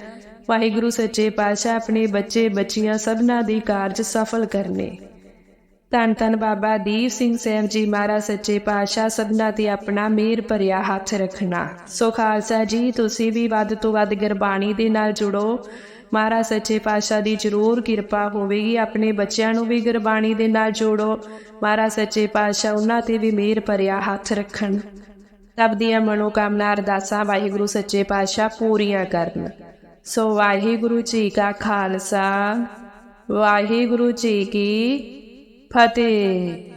ਵਾਹਿਗੁਰੂ ਸੱਚੇ ਪਾਤਸ਼ਾਹ ਆਪਣੇ ਬੱਚੇ, ਬੱਚੀਆਂ ਸਭਨਾਂ ਦੇ ਕਾਰਜ ਸਫਲ ਕਰਨੇ। ਧੰਨ ਧੰਨ ਬਾਬਾ ਦੀਪ ਸਿੰਘ ਸਾਹਿਬ ਜੀ, ਮਹਾਰਾਜ ਸੱਚੇ ਪਾਤਸ਼ਾਹ ਸਭਨਾਂ ਤੇ ਆਪਣਾ ਮਿਹਰ ਭਰਿਆ ਹੱਥ ਰੱਖਣਾ। ਸੋ ਖਾਲਸਾ ਜੀ, ਤੁਸੀਂ ਵੀ ਵੱਧ ਤੋਂ ਵੱਧ ਗੁਰਬਾਣੀ ਦੇ ਨਾਲ ਜੁੜੋ। ਮਹਾਰਾਜ, ਸੱਚੇ ਪਾਤਸ਼ਾਹ ਦੀ ਜ਼ਰੂਰ ਕਿਰਪਾ ਹੋਵੇਗੀ। ਆਪਣੇ ਬੱਚਿਆਂ ਨੂੰ ਵੀ ਗੁਰਬਾਣੀ ਦੇ ਨਾਲ ਜੋੜੋ। ਮਹਾਰਾਜ, ਸੱਚੇ ਪਾਤਸ਼ਾਹ, ਉਹਨਾਂ ਤੇ ਵੀ ਮਿਹਰ ਭਰਿਆ ਹੱਥ ਰੱਖਣ। ਸਭ ਦੀਆਂ ਮਨੋਕਾਮਨਾ ਅਰਦਾਸਾਂ ਵਾਹਿਗੁਰੂ, ਸੱਚੇ ਪਾਤਸ਼ਾਹ ਪੂਰੀਆਂ ਕਰਨ। ਸੋ ਵਾਹਿਗੁਰੂ ਜੀ ਕਾ ਖਾਲਸਾ। ਵਾਹਿਗੁਰੂ ਜੀ ਕੀ ਫਤਿਹ।